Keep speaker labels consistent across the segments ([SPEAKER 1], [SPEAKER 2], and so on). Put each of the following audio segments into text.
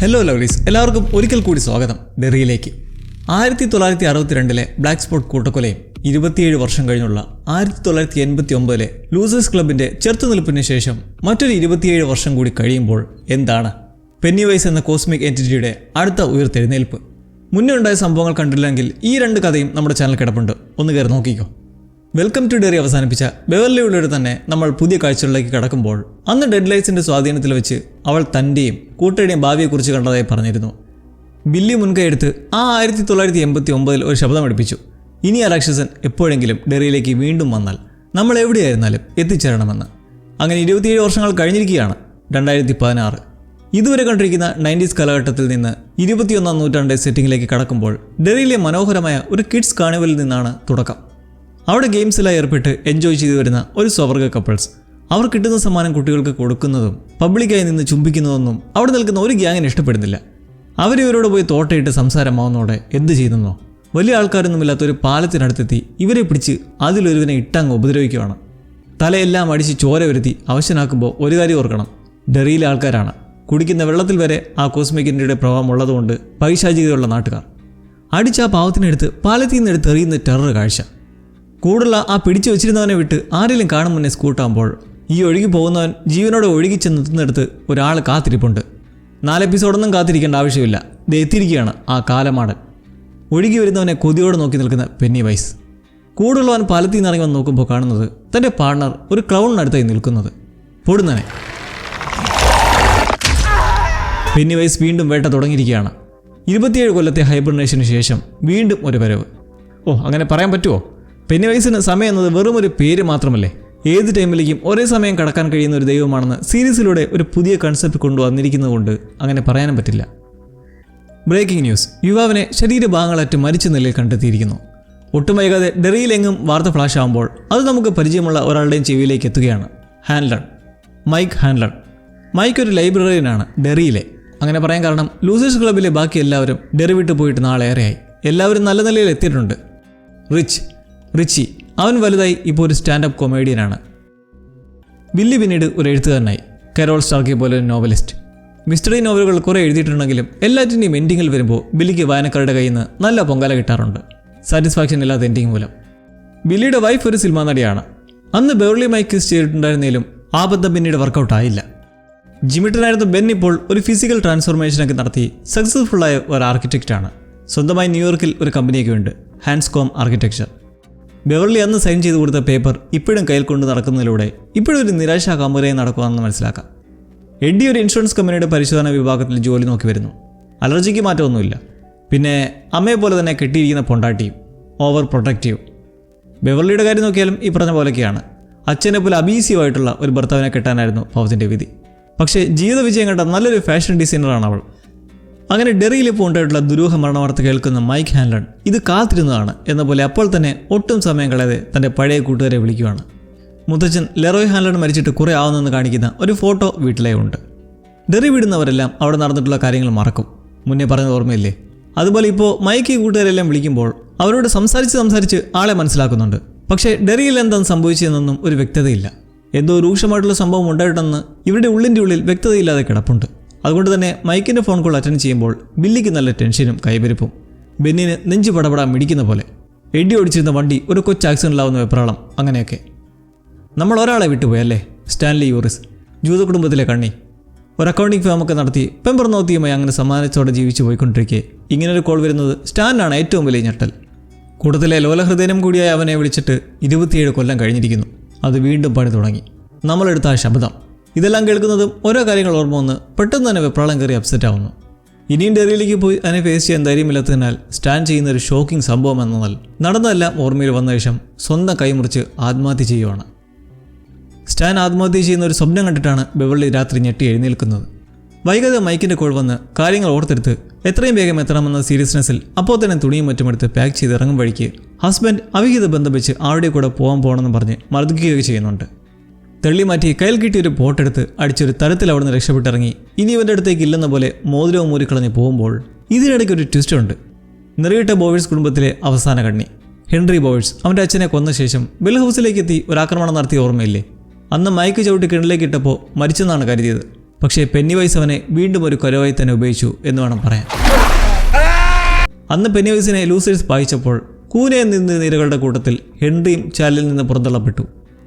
[SPEAKER 1] Hello ലവ്ലീസ് എല്ലാവർക്കും ഒരിക്കൽ കൂടി സ്വാഗതം ഡെറിയിലേക്ക് ആയിരത്തി തൊള്ളായിരത്തി അറുപത്തിരണ്ടിലെ ബ്ലാക്ക് സ്പോട്ട് കൂട്ടക്കൊലയും ഇരുപത്തിയേഴ് വർഷം കഴിഞ്ഞുള്ള ആയിരത്തി തൊള്ളായിരത്തി എൺപത്തി ഒമ്പതിലെ ലൂസേഴ്സ് ക്ലബിന്റെ ചെറുത്തുനിൽപ്പിന് ശേഷം മറ്റൊരു ഇരുപത്തിയേഴ് വർഷം കൂടി കഴിയുമ്പോൾ എന്താണ്? പെന്നിവൈസ് എന്ന കോസ്മിക് എന്റിറ്റിയുടെ അടുത്ത ഉയർത്തെഴുന്നേൽപ്പ്. മുന്നേ ഉണ്ടായ സംഭവങ്ങൾ കണ്ടില്ലെങ്കിൽ ഈ രണ്ട് കഥയും നമ്മുടെ ചാനൽ കിടപ്പുണ്ട്. ഒന്ന് കയറി നോക്കിക്കോ. വെൽക്കം ടു ഡെറി അവസാനിപ്പിച്ച ബെവർലിയുടെ തന്നെ നമ്മൾ പുതിയ കാഴ്ചകളിലേക്ക് കടക്കുമ്പോൾ അന്ന് ഡെഡ് ലൈൻസിന്റെ സ്വാധീനത്തിൽ വെച്ച് അവൾ തന്റെയും കൂട്ടരുടെയും ഭാവിയെക്കുറിച്ച് കണ്ടതായി പറഞ്ഞിരുന്നു. ബില്ലി മുൻകൈയെടുത്ത് ആ ആയിരത്തി തൊള്ളായിരത്തി എൺപത്തി ഒമ്പതിൽ ഒരു ശബ്ദമടുപ്പിച്ചു ഇനി ആ രാക്ഷസൻ എപ്പോഴെങ്കിലും ഡെറിയിലേക്ക് വീണ്ടും വന്നാൽ നമ്മൾ എവിടെയായിരുന്നാലും എത്തിച്ചേരണമെന്ന്. അങ്ങനെ ഇരുപത്തിയേഴ് വർഷങ്ങൾ കഴിഞ്ഞിരിക്കുകയാണ് രണ്ടായിരത്തി പതിനാറ് ഇതുവരെ കണ്ടിരിക്കുന്ന നയന്റീസ് കാലഘട്ടത്തിൽ നിന്ന് ഇരുപത്തിയൊന്നാം നൂറ്റാണ്ട് സെറ്റിങ്ങിലേക്ക് കടക്കുമ്പോൾ ഡെറിയിലെ മനോഹരമായ ഒരു കിഡ്സ് കാണിവലിൽ നിന്നാണ് തുടക്കം. അവിടെ ഗെയിംസിലായി ഏർപ്പെട്ട് എൻജോയ് ചെയ്തു വരുന്ന ഒരു സ്വർഗ കപ്പിൾസ് അവർ കിട്ടുന്ന സമ്മാനം കുട്ടികൾക്ക് കൊടുക്കുന്നതും പബ്ലിക്കായി നിന്ന് ചുംബിക്കുന്നതൊന്നും അവിടെ നിൽക്കുന്ന ഒരു ഗ്യാങ്ങിനെ ഇഷ്ടപ്പെടുന്നില്ല. അവരിവരോട് പോയി തോട്ടയിട്ട് സംസാരമാവുന്നതോടെ എന്ത് ചെയ്യുന്നോ വലിയ ആൾക്കാരൊന്നുമില്ലാത്ത ഒരു പാലത്തിനടുത്തെത്തി ഇവരെ പിടിച്ച് അതിലൊരുവിനെ ഇട്ടങ്ങ് ഉപദ്രവിക്കുകയാണ് തലയെല്ലാം അടിച്ച് ചോര വരുത്തി അവശനാക്കുമ്പോൾ ഒരു കാര്യം ഓർക്കണം. ഡെറിയിലെ ആൾക്കാരാണ്. കുടിക്കുന്ന വെള്ളത്തിൽ വരെ ആ കോസ്മിക്കിന്റെ പ്രഭാവം ഉള്ളതുകൊണ്ട് പൈശാചികതയുള്ള നാട്ടുകാർ. അടിച്ച ആ പാവത്തിനെടുത്ത് പാലത്തിൽ നിന്ന് എടുത്ത് എറിയുന്ന ടെറർ കാഴ്ച. കൂടുതലുള്ള ആ പിടിച്ചു വെച്ചിരുന്നവനെ വിട്ട് ആരെങ്കിലും കാണും മുന്നേ സ്കൂട്ടാകുമ്പോൾ. ഈ ഒഴുകി പോകുന്നവൻ ജീവനോടെ ഒഴുകി ചെന്ന് എത്തുന്നിടത്ത് ഒരാൾ കാത്തിരിപ്പുണ്ട്. നാല് എപ്പിസോഡൊന്നും കാത്തിരിക്കേണ്ട ആവശ്യമില്ല. ഇത് എത്തിയിരിക്കുകയാണ് ആ കാലമാടൻ. ഒഴുകി വരുന്നവനെ കൊതിയോടെ നോക്കി നിൽക്കുന്ന പെന്നി വൈസ്. കൂടുള്ളവൻ പാലത്തിൽ നിന്ന് ഇറങ്ങി വന്ന് നോക്കുമ്പോൾ കാണുന്നത് തന്റെ പാർട്ണർ ഒരു ക്ലൗണിനടുത്തായി നിൽക്കുന്നത്. പൊടുന്നനെ. പെന്നി വൈസ് വീണ്ടും വേട്ട തുടങ്ങിയിരിക്കുകയാണ്. ഇരുപത്തിയേഴ് കൊല്ലത്തെ ഹൈബ്രണേഷന് ശേഷം വീണ്ടും ഒരു വരവ്. ഓ അങ്ങനെ പറയാൻ പറ്റുമോ പെന്നി വൈസിന് സമയം എന്നത് വെറും ഒരു പേര് മാത്രമല്ലേ? ഏത് ടൈമിലേക്കും ഒരേ സമയം കടക്കാൻ കഴിയുന്ന ഒരു ദൈവമാണെന്ന് സീരീസിലൂടെ ഒരു പുതിയ കൺസെപ്റ്റ് കൊണ്ടുവന്നിരിക്കുന്നതുകൊണ്ട് അങ്ങനെ പറയാനും പറ്റില്ല. ബ്രേക്കിംഗ് ന്യൂസ് യുവാവിനെ ശരീരഭാഗങ്ങളറ്റ് മരിച്ച നിലയിൽ കണ്ടെത്തിയിരിക്കുന്നു. ഒട്ടും വൈകാതെ ഡെറിയിലെങ്ങും വാർത്ത ഫ്ലാഷ് ആകുമ്പോൾ അത് നമുക്ക് പരിചയമുള്ള ഒരാളുടെയും ചെവിയിലേക്ക് എത്തുകയാണ്. ഹാൻലൺ മൈക്ക് ഹാൻലൺ മൈക്ക് ഒരു ലൈബ്രറിയനാണ് ഡെറിയിലെ. അങ്ങനെ പറയാൻ കാരണം ലൂസേഴ്സ് ക്ലബിലെ ബാക്കി എല്ലാവരും ഡെറി വിട്ടു പോയിട്ട് നാളേറെയായി. എല്ലാവരും നല്ല നിലയിൽ എത്തിയിട്ടുണ്ട്. റിച്ച് റിച്ചി അവൻ വലുതായി ഇപ്പോൾ ഒരു സ്റ്റാൻഡപ്പ് കൊമേഡിയനാണ്. ബില്ലി പിന്നീട് ഒരു എഴുത്തുകാരനായി കരോൾ സ്റ്റാർക്കി പോലെ ഒരു നോവലിസ്റ്റ്. മിസ്റ്ററി നോവലുകൾ കുറേ എഴുതിയിട്ടുണ്ടെങ്കിലും എല്ലാറ്റിന്റെയും എൻഡിങ്ങിൽ വരുമ്പോൾ ബില്ലിക്ക് വായനക്കാരുടെ കയ്യിൽ നിന്ന് നല്ല പൊങ്കാല കിട്ടാറുണ്ട്. സാറ്റിസ്ഫാക്ഷൻ ഇല്ലാത്ത എൻഡിങ് മൂലം. ബില്ലിയുടെ വൈഫ് ഒരു സിനിമാ നടിയാണ്. അന്ന് ബെവർലി കിസ് ചെയ്തിട്ടുണ്ടായിരുന്നേലും ആ ബന്ധം പിന്നീട് വർക്കൗട്ട് ആയില്ല. ജിമിട്ടനായിരുന്ന ബെൻ ഇപ്പോൾ ഒരു ഫിസിക്കൽ ട്രാൻസ്ഫോർമേഷനൊക്കെ നടത്തി സക്സസ്ഫുള്ളായ ഒരു ആർക്കിടെക്റ്റാണ്. സ്വന്തമായി ന്യൂയോർക്കിൽ ഒരു കമ്പനിയൊക്കെ ഉണ്ട് ഹാൻഡ്സ്കോം ആർക്കിടെക്ചർ. ബെവർലി അന്ന് സൈൻ ചെയ്ത് കൊടുത്ത പേപ്പർ ഇപ്പോഴും കയ്യിൽ കൊണ്ട് നടക്കുന്നതിലൂടെ ഇപ്പോഴും ഒരു നിരാശാ കമ്പനിയായി നടക്കുവാണെന്ന് മനസ്സിലാക്കാം. എഡ്ഡി ഒരു ഇൻഷുറൻസ് കമ്പനിയുടെ പരിശോധന വിഭാഗത്തിൽ ജോലി നോക്കി വരുന്നു. അലർജിക്ക് മാറ്റമൊന്നുമില്ല. പിന്നെ അമ്മയെ പോലെ തന്നെ കെട്ടിയിരിക്കുന്ന പൊണ്ടാട്ടിയും ഓവർ പ്രൊട്ടക്റ്റീവ്. ബെവർലിയുടെ കാര്യം നോക്കിയാലും ഈ പറഞ്ഞ പോലെയൊക്കെയാണ്. അച്ഛനെ പോലെ അബീസീവായിട്ടുള്ള ഒരു ഭർത്താവിനെ കെട്ടാനായിരുന്നു പവത്തിന്റെ വിധി. പക്ഷേ ജീവിത വിജയം കണ്ട നല്ലൊരു ഫാഷൻ ഡിസൈനറാണ് അവൾ. അങ്ങനെ പോണ്ടായിട്ടുള്ള ഉണ്ടായിട്ടുള്ള ദുരൂഹ മരണവാർത്ത കേൾക്കുന്ന മൈക്ക് ഹാൻലൺ ഇത് കാത്തിരുന്നതാണ് എന്ന പോലെ അപ്പോൾ തന്നെ ഒട്ടും സമയം കളയാതെ തന്റെ പഴയ കൂട്ടുകാരെ വിളിക്കുകയാണ് മുത്തച്ഛൻ ലെറോയ് ഹാൻലൺ മരിച്ചിട്ട് കുറേ ആവുന്നെന്ന് കാണിക്കുന്ന ഒരു ഫോട്ടോ വീട്ടിലേ ഉണ്ട്. ഡെറി വിടുന്നവരെല്ലാം അവിടെ നടന്നിട്ടുള്ള കാര്യങ്ങൾ മറക്കും. മുന്നേ പറഞ്ഞത് ഓർമ്മയില്ലേ? അതുപോലെ ഇപ്പോൾ മൈക്ക് ഈ കൂട്ടുകാരെല്ലാം വിളിക്കുമ്പോൾ അവരോട് സംസാരിച്ച് സംസാരിച്ച് ആളെ മനസ്സിലാക്കുന്നുണ്ട്. പക്ഷേ ഡെറിയിൽ എന്താണ് സംഭവിച്ചതെന്നൊന്നും ഒരു വ്യക്തതയില്ല. എന്തോ രൂക്ഷമായിട്ടുള്ള സംഭവം ഉണ്ടായിട്ടെന്ന് ഇവരുടെ ഉള്ളിന്റെ ഉള്ളിൽ വ്യക്തതയില്ലാതെ കിടപ്പുണ്ട്. അതുകൊണ്ട് തന്നെ മൈക്കിന്റെ ഫോൺ കോൾ അറ്റൻഡ് ചെയ്യുമ്പോൾ ബില്ലിക്ക് നല്ല ടെൻഷനും കൈവരിപ്പും. ബെന്നിന് നെഞ്ചു പടപടാൻ മിടിക്കുന്ന പോലെ. എഡി ഓടിച്ചിരുന്ന വണ്ടി ഒരു കൊച്ചു ആക്സിഡന്റിലാവുന്ന വെപ്രാളം അങ്ങനെയൊക്കെ. നമ്മൾ ഒരാളെ വിട്ടുപോയല്ലേ സ്റ്റാൻലി യൂറിസ് ജൂത കുടുംബത്തിലെ കണ്ണി. ഒരു അക്കൗണ്ടിംഗ് ഫേമൊക്കെ നടത്തി പെമ്പർ നോത്തിയുമായി അങ്ങനെ സമ്മാനത്തോടെ ജീവിച്ചു പോയിക്കൊണ്ടിരിക്കെ. ഇങ്ങനൊരു കോൾ വരുന്നത് സ്റ്റാനാണ് ഏറ്റവും വലിയ ഞെട്ടൽ. കൂട്ടത്തിലെ ലോലഹൃദയനം കൂടിയായ അവനെ വിളിച്ചിട്ട് ഇരുപത്തിയേഴ് കൊല്ലം കഴിഞ്ഞിരിക്കുന്നു. അത് വീണ്ടും പണി തുടങ്ങി. നമ്മളെടുത്ത ആ ശബ്ദം ഇതെല്ലാം കേൾക്കുന്നതും ഓരോ കാര്യങ്ങൾ ഓർമ്മ വന്ന് പെട്ടെന്ന് തന്നെ വെപ്രാളം കയറി അപ്സെറ്റ് ആവുന്നു. ഇനിയും ഡെറിയിലേക്ക് പോയി അതിനെ ഫേസ് ചെയ്യാൻ ധൈര്യമില്ലാത്തതിനാൽ സ്റ്റാൻഡ് ചെയ്യുന്ന ഒരു ഷോക്കിംഗ് സംഭവം എന്നാൽ നടന്നതെല്ലാം ഓർമ്മയിൽ വന്ന ശേഷം സ്വന്തം കൈമുറിച്ച് ആത്മഹത്യ ചെയ്യുവാണ്. സ്റ്റാൻ ആത്മഹത്യ ചെയ്യുന്ന ഒരു സ്വപ്നം കണ്ടിട്ടാണ് ബെവള്ളി രാത്രി ഞെട്ടി എഴുന്നേൽക്കുന്നത്. വൈകാതെ മൈക്കിന്റെ കോൾ വന്ന് കാര്യങ്ങൾ ഓർത്തെടുത്ത് എത്രയും വേഗം എത്തണമെന്ന സീരിയസ്നെസ്സിൽ അപ്പോൾ തന്നെ തുണിയും മറ്റുമെടുത്ത് പാക്ക് ചെയ്ത് ഇറങ്ങും വഴിക്ക് ഹസ്ബൻഡ് അവിഹിത ബന്ധം വെച്ച് ആരുടെ കൂടെ പോകാൻ പോകണമെന്ന് പറഞ്ഞ് മർദ്ദിക്കുകയൊക്കെ ചെയ്യുന്നുണ്ട്. തെള്ളി മാറ്റി കയ്യിൽ കിട്ടിയ ഒരു പോട്ടെടുത്ത് അടിച്ചൊരു തരത്തിൽ അവിടുന്ന് രക്ഷപ്പെട്ടിറങ്ങി. ഇനി ഇവന്റെ അടുത്തേക്ക് ഇല്ലെന്ന പോലെ മോതിരവും മൂരിക്കളഞ്ഞ് പോകുമ്പോൾ ഇതിനിടയ്ക്ക് ഒരു ട്വിസ്റ്റ് ഉണ്ട്. നിറയിട്ട ബോവേഴ്സ് കുടുംബത്തിലെ അവസാന കണ്ണി. ഹെൻറി ബോവേഴ്സ് അവന്റെ അച്ഛനെ കൊന്ന ശേഷം ബിൽ ഹൗസിലേക്ക് എത്തി ഒരു ആക്രമണം നടത്തിയ ഓർമ്മയില്ലേ? അന്ന് മയക്ക് ചവിട്ടി കിണറിലേക്ക് ഇട്ടപ്പോൾ മരിച്ചെന്നാണ് കരുതിയത്. പക്ഷേ പെന്നി പെന്നിവൈസ് അവനെ വീണ്ടും ഒരു കൊലവായി തന്നെ ഉപയോഗിച്ചു എന്ന് വേണം പറയാൻ. അന്ന് പെന്നി വൈസിനെ ലൂസേഴ്സ് വായിച്ചപ്പോൾ കൂനെ നിന്ന് നിരകളുടെ കൂട്ടത്തിൽ ഹെൻറിയും ചാലിൽ നിന്ന് പുറന്തള്ളപ്പെട്ടു.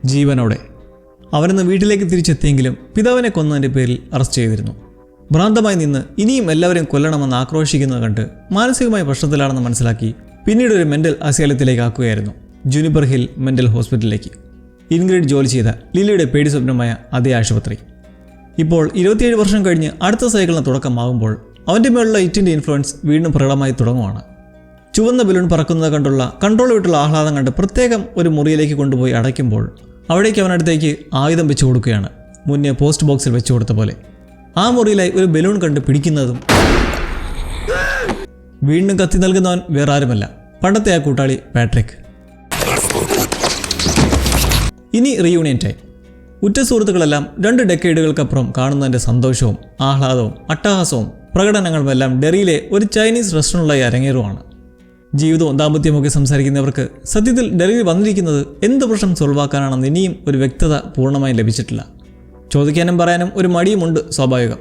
[SPEAKER 1] ജീവനോടെ. അവനന്ന് വീട്ടിലേക്ക് തിരിച്ചെത്തിയെങ്കിലും പിതാവിനെ കൊന്നതിന്റെ പേരിൽ അറസ്റ്റ് ചെയ്തിരുന്നു. ഭ്രാന്തമായി നിന്ന് ഇനിയും എല്ലാവരെയും കൊല്ലണമെന്ന് ആക്രോശിക്കുന്നത് കണ്ട് മാനസികമായ പ്രശ്നത്തിലാണെന്ന് മനസ്സിലാക്കി പിന്നീട് ഒരു മെന്റൽ അസേലത്തിലേക്ക് ആക്കുകയായിരുന്നു ജുനിബർ ഹിൽ മെന്റൽ ഹോസ്പിറ്റലിലേക്ക്. ഇൻഗ്രിഡ് ജോലി ചെയ്ത ലില്ലിയുടെ പേടി സ്വപ്നമായ അതേ ആശുപത്രി. ഇപ്പോൾ ഇരുപത്തിയേഴ് വർഷം കഴിഞ്ഞ് അടുത്ത സൈക്കിളിന് തുടക്കമാകുമ്പോൾ അവന്റെ മേലുള്ള ഇറ്റിന്റെ ഇൻഫ്ലുവൻസ് വീണ്ടും പ്രകടമായി തുടങ്ങുവാണ്. ചുവന്ന ബലൂൺ പറക്കുന്നത് കണ്ടുള്ള കൺട്രോൾ വിട്ടുള്ള ആഹ്ലാദം കണ്ട് പ്രത്യേകം ഒരു മുറിയിലേക്ക് കൊണ്ടുപോയി അടയ്ക്കുമ്പോൾ അവിടേക്ക് അവനടുത്തേക്ക് ആയുധം വെച്ചു കൊടുക്കുകയാണ്. മുന്നേ പോസ്റ്റ് ബോക്സിൽ വെച്ചു കൊടുത്ത പോലെ. ആ മുറിയിലായി ഒരു ബലൂൺ കണ്ട് പിടിക്കുന്നതും വീണ്ടും കത്തി നൽകുന്നവൻ വേറെ ആരുമല്ല പണ്ടത്തെ ആ കൂട്ടാളി പാട്രിക്. ഇനി റീയൂണിയൻ ടൈം ഉറ്റ സുഹൃത്തുക്കളെല്ലാം രണ്ട് ഡെക്കേഡുകൾക്കപ്പുറം കാണുന്നതിന്റെ സന്തോഷവും ആഹ്ലാദവും അട്ടഹാസവും പ്രകടനങ്ങളുമെല്ലാം ഡെറിയിലെ ഒരു ചൈനീസ് റെസ്റ്റോറന്റിലായി അരങ്ങേറുവാണ്. ജീവിതവും ദാമ്പത്യമൊക്കെ സംസാരിക്കുന്നവർക്ക് സത്യത്തിൽ ഡൽഹിയിൽ വന്നിരിക്കുന്നത് എന്ത് പ്രശ്നം സോൾവ് ആക്കാനാണെന്ന് ഇനിയും ഒരു വ്യക്തത പൂർണമായി ലഭിച്ചിട്ടില്ല. ചോദിക്കാനും പറയാനും ഒരു മടിയുമുണ്ട് സ്വാഭാവികം.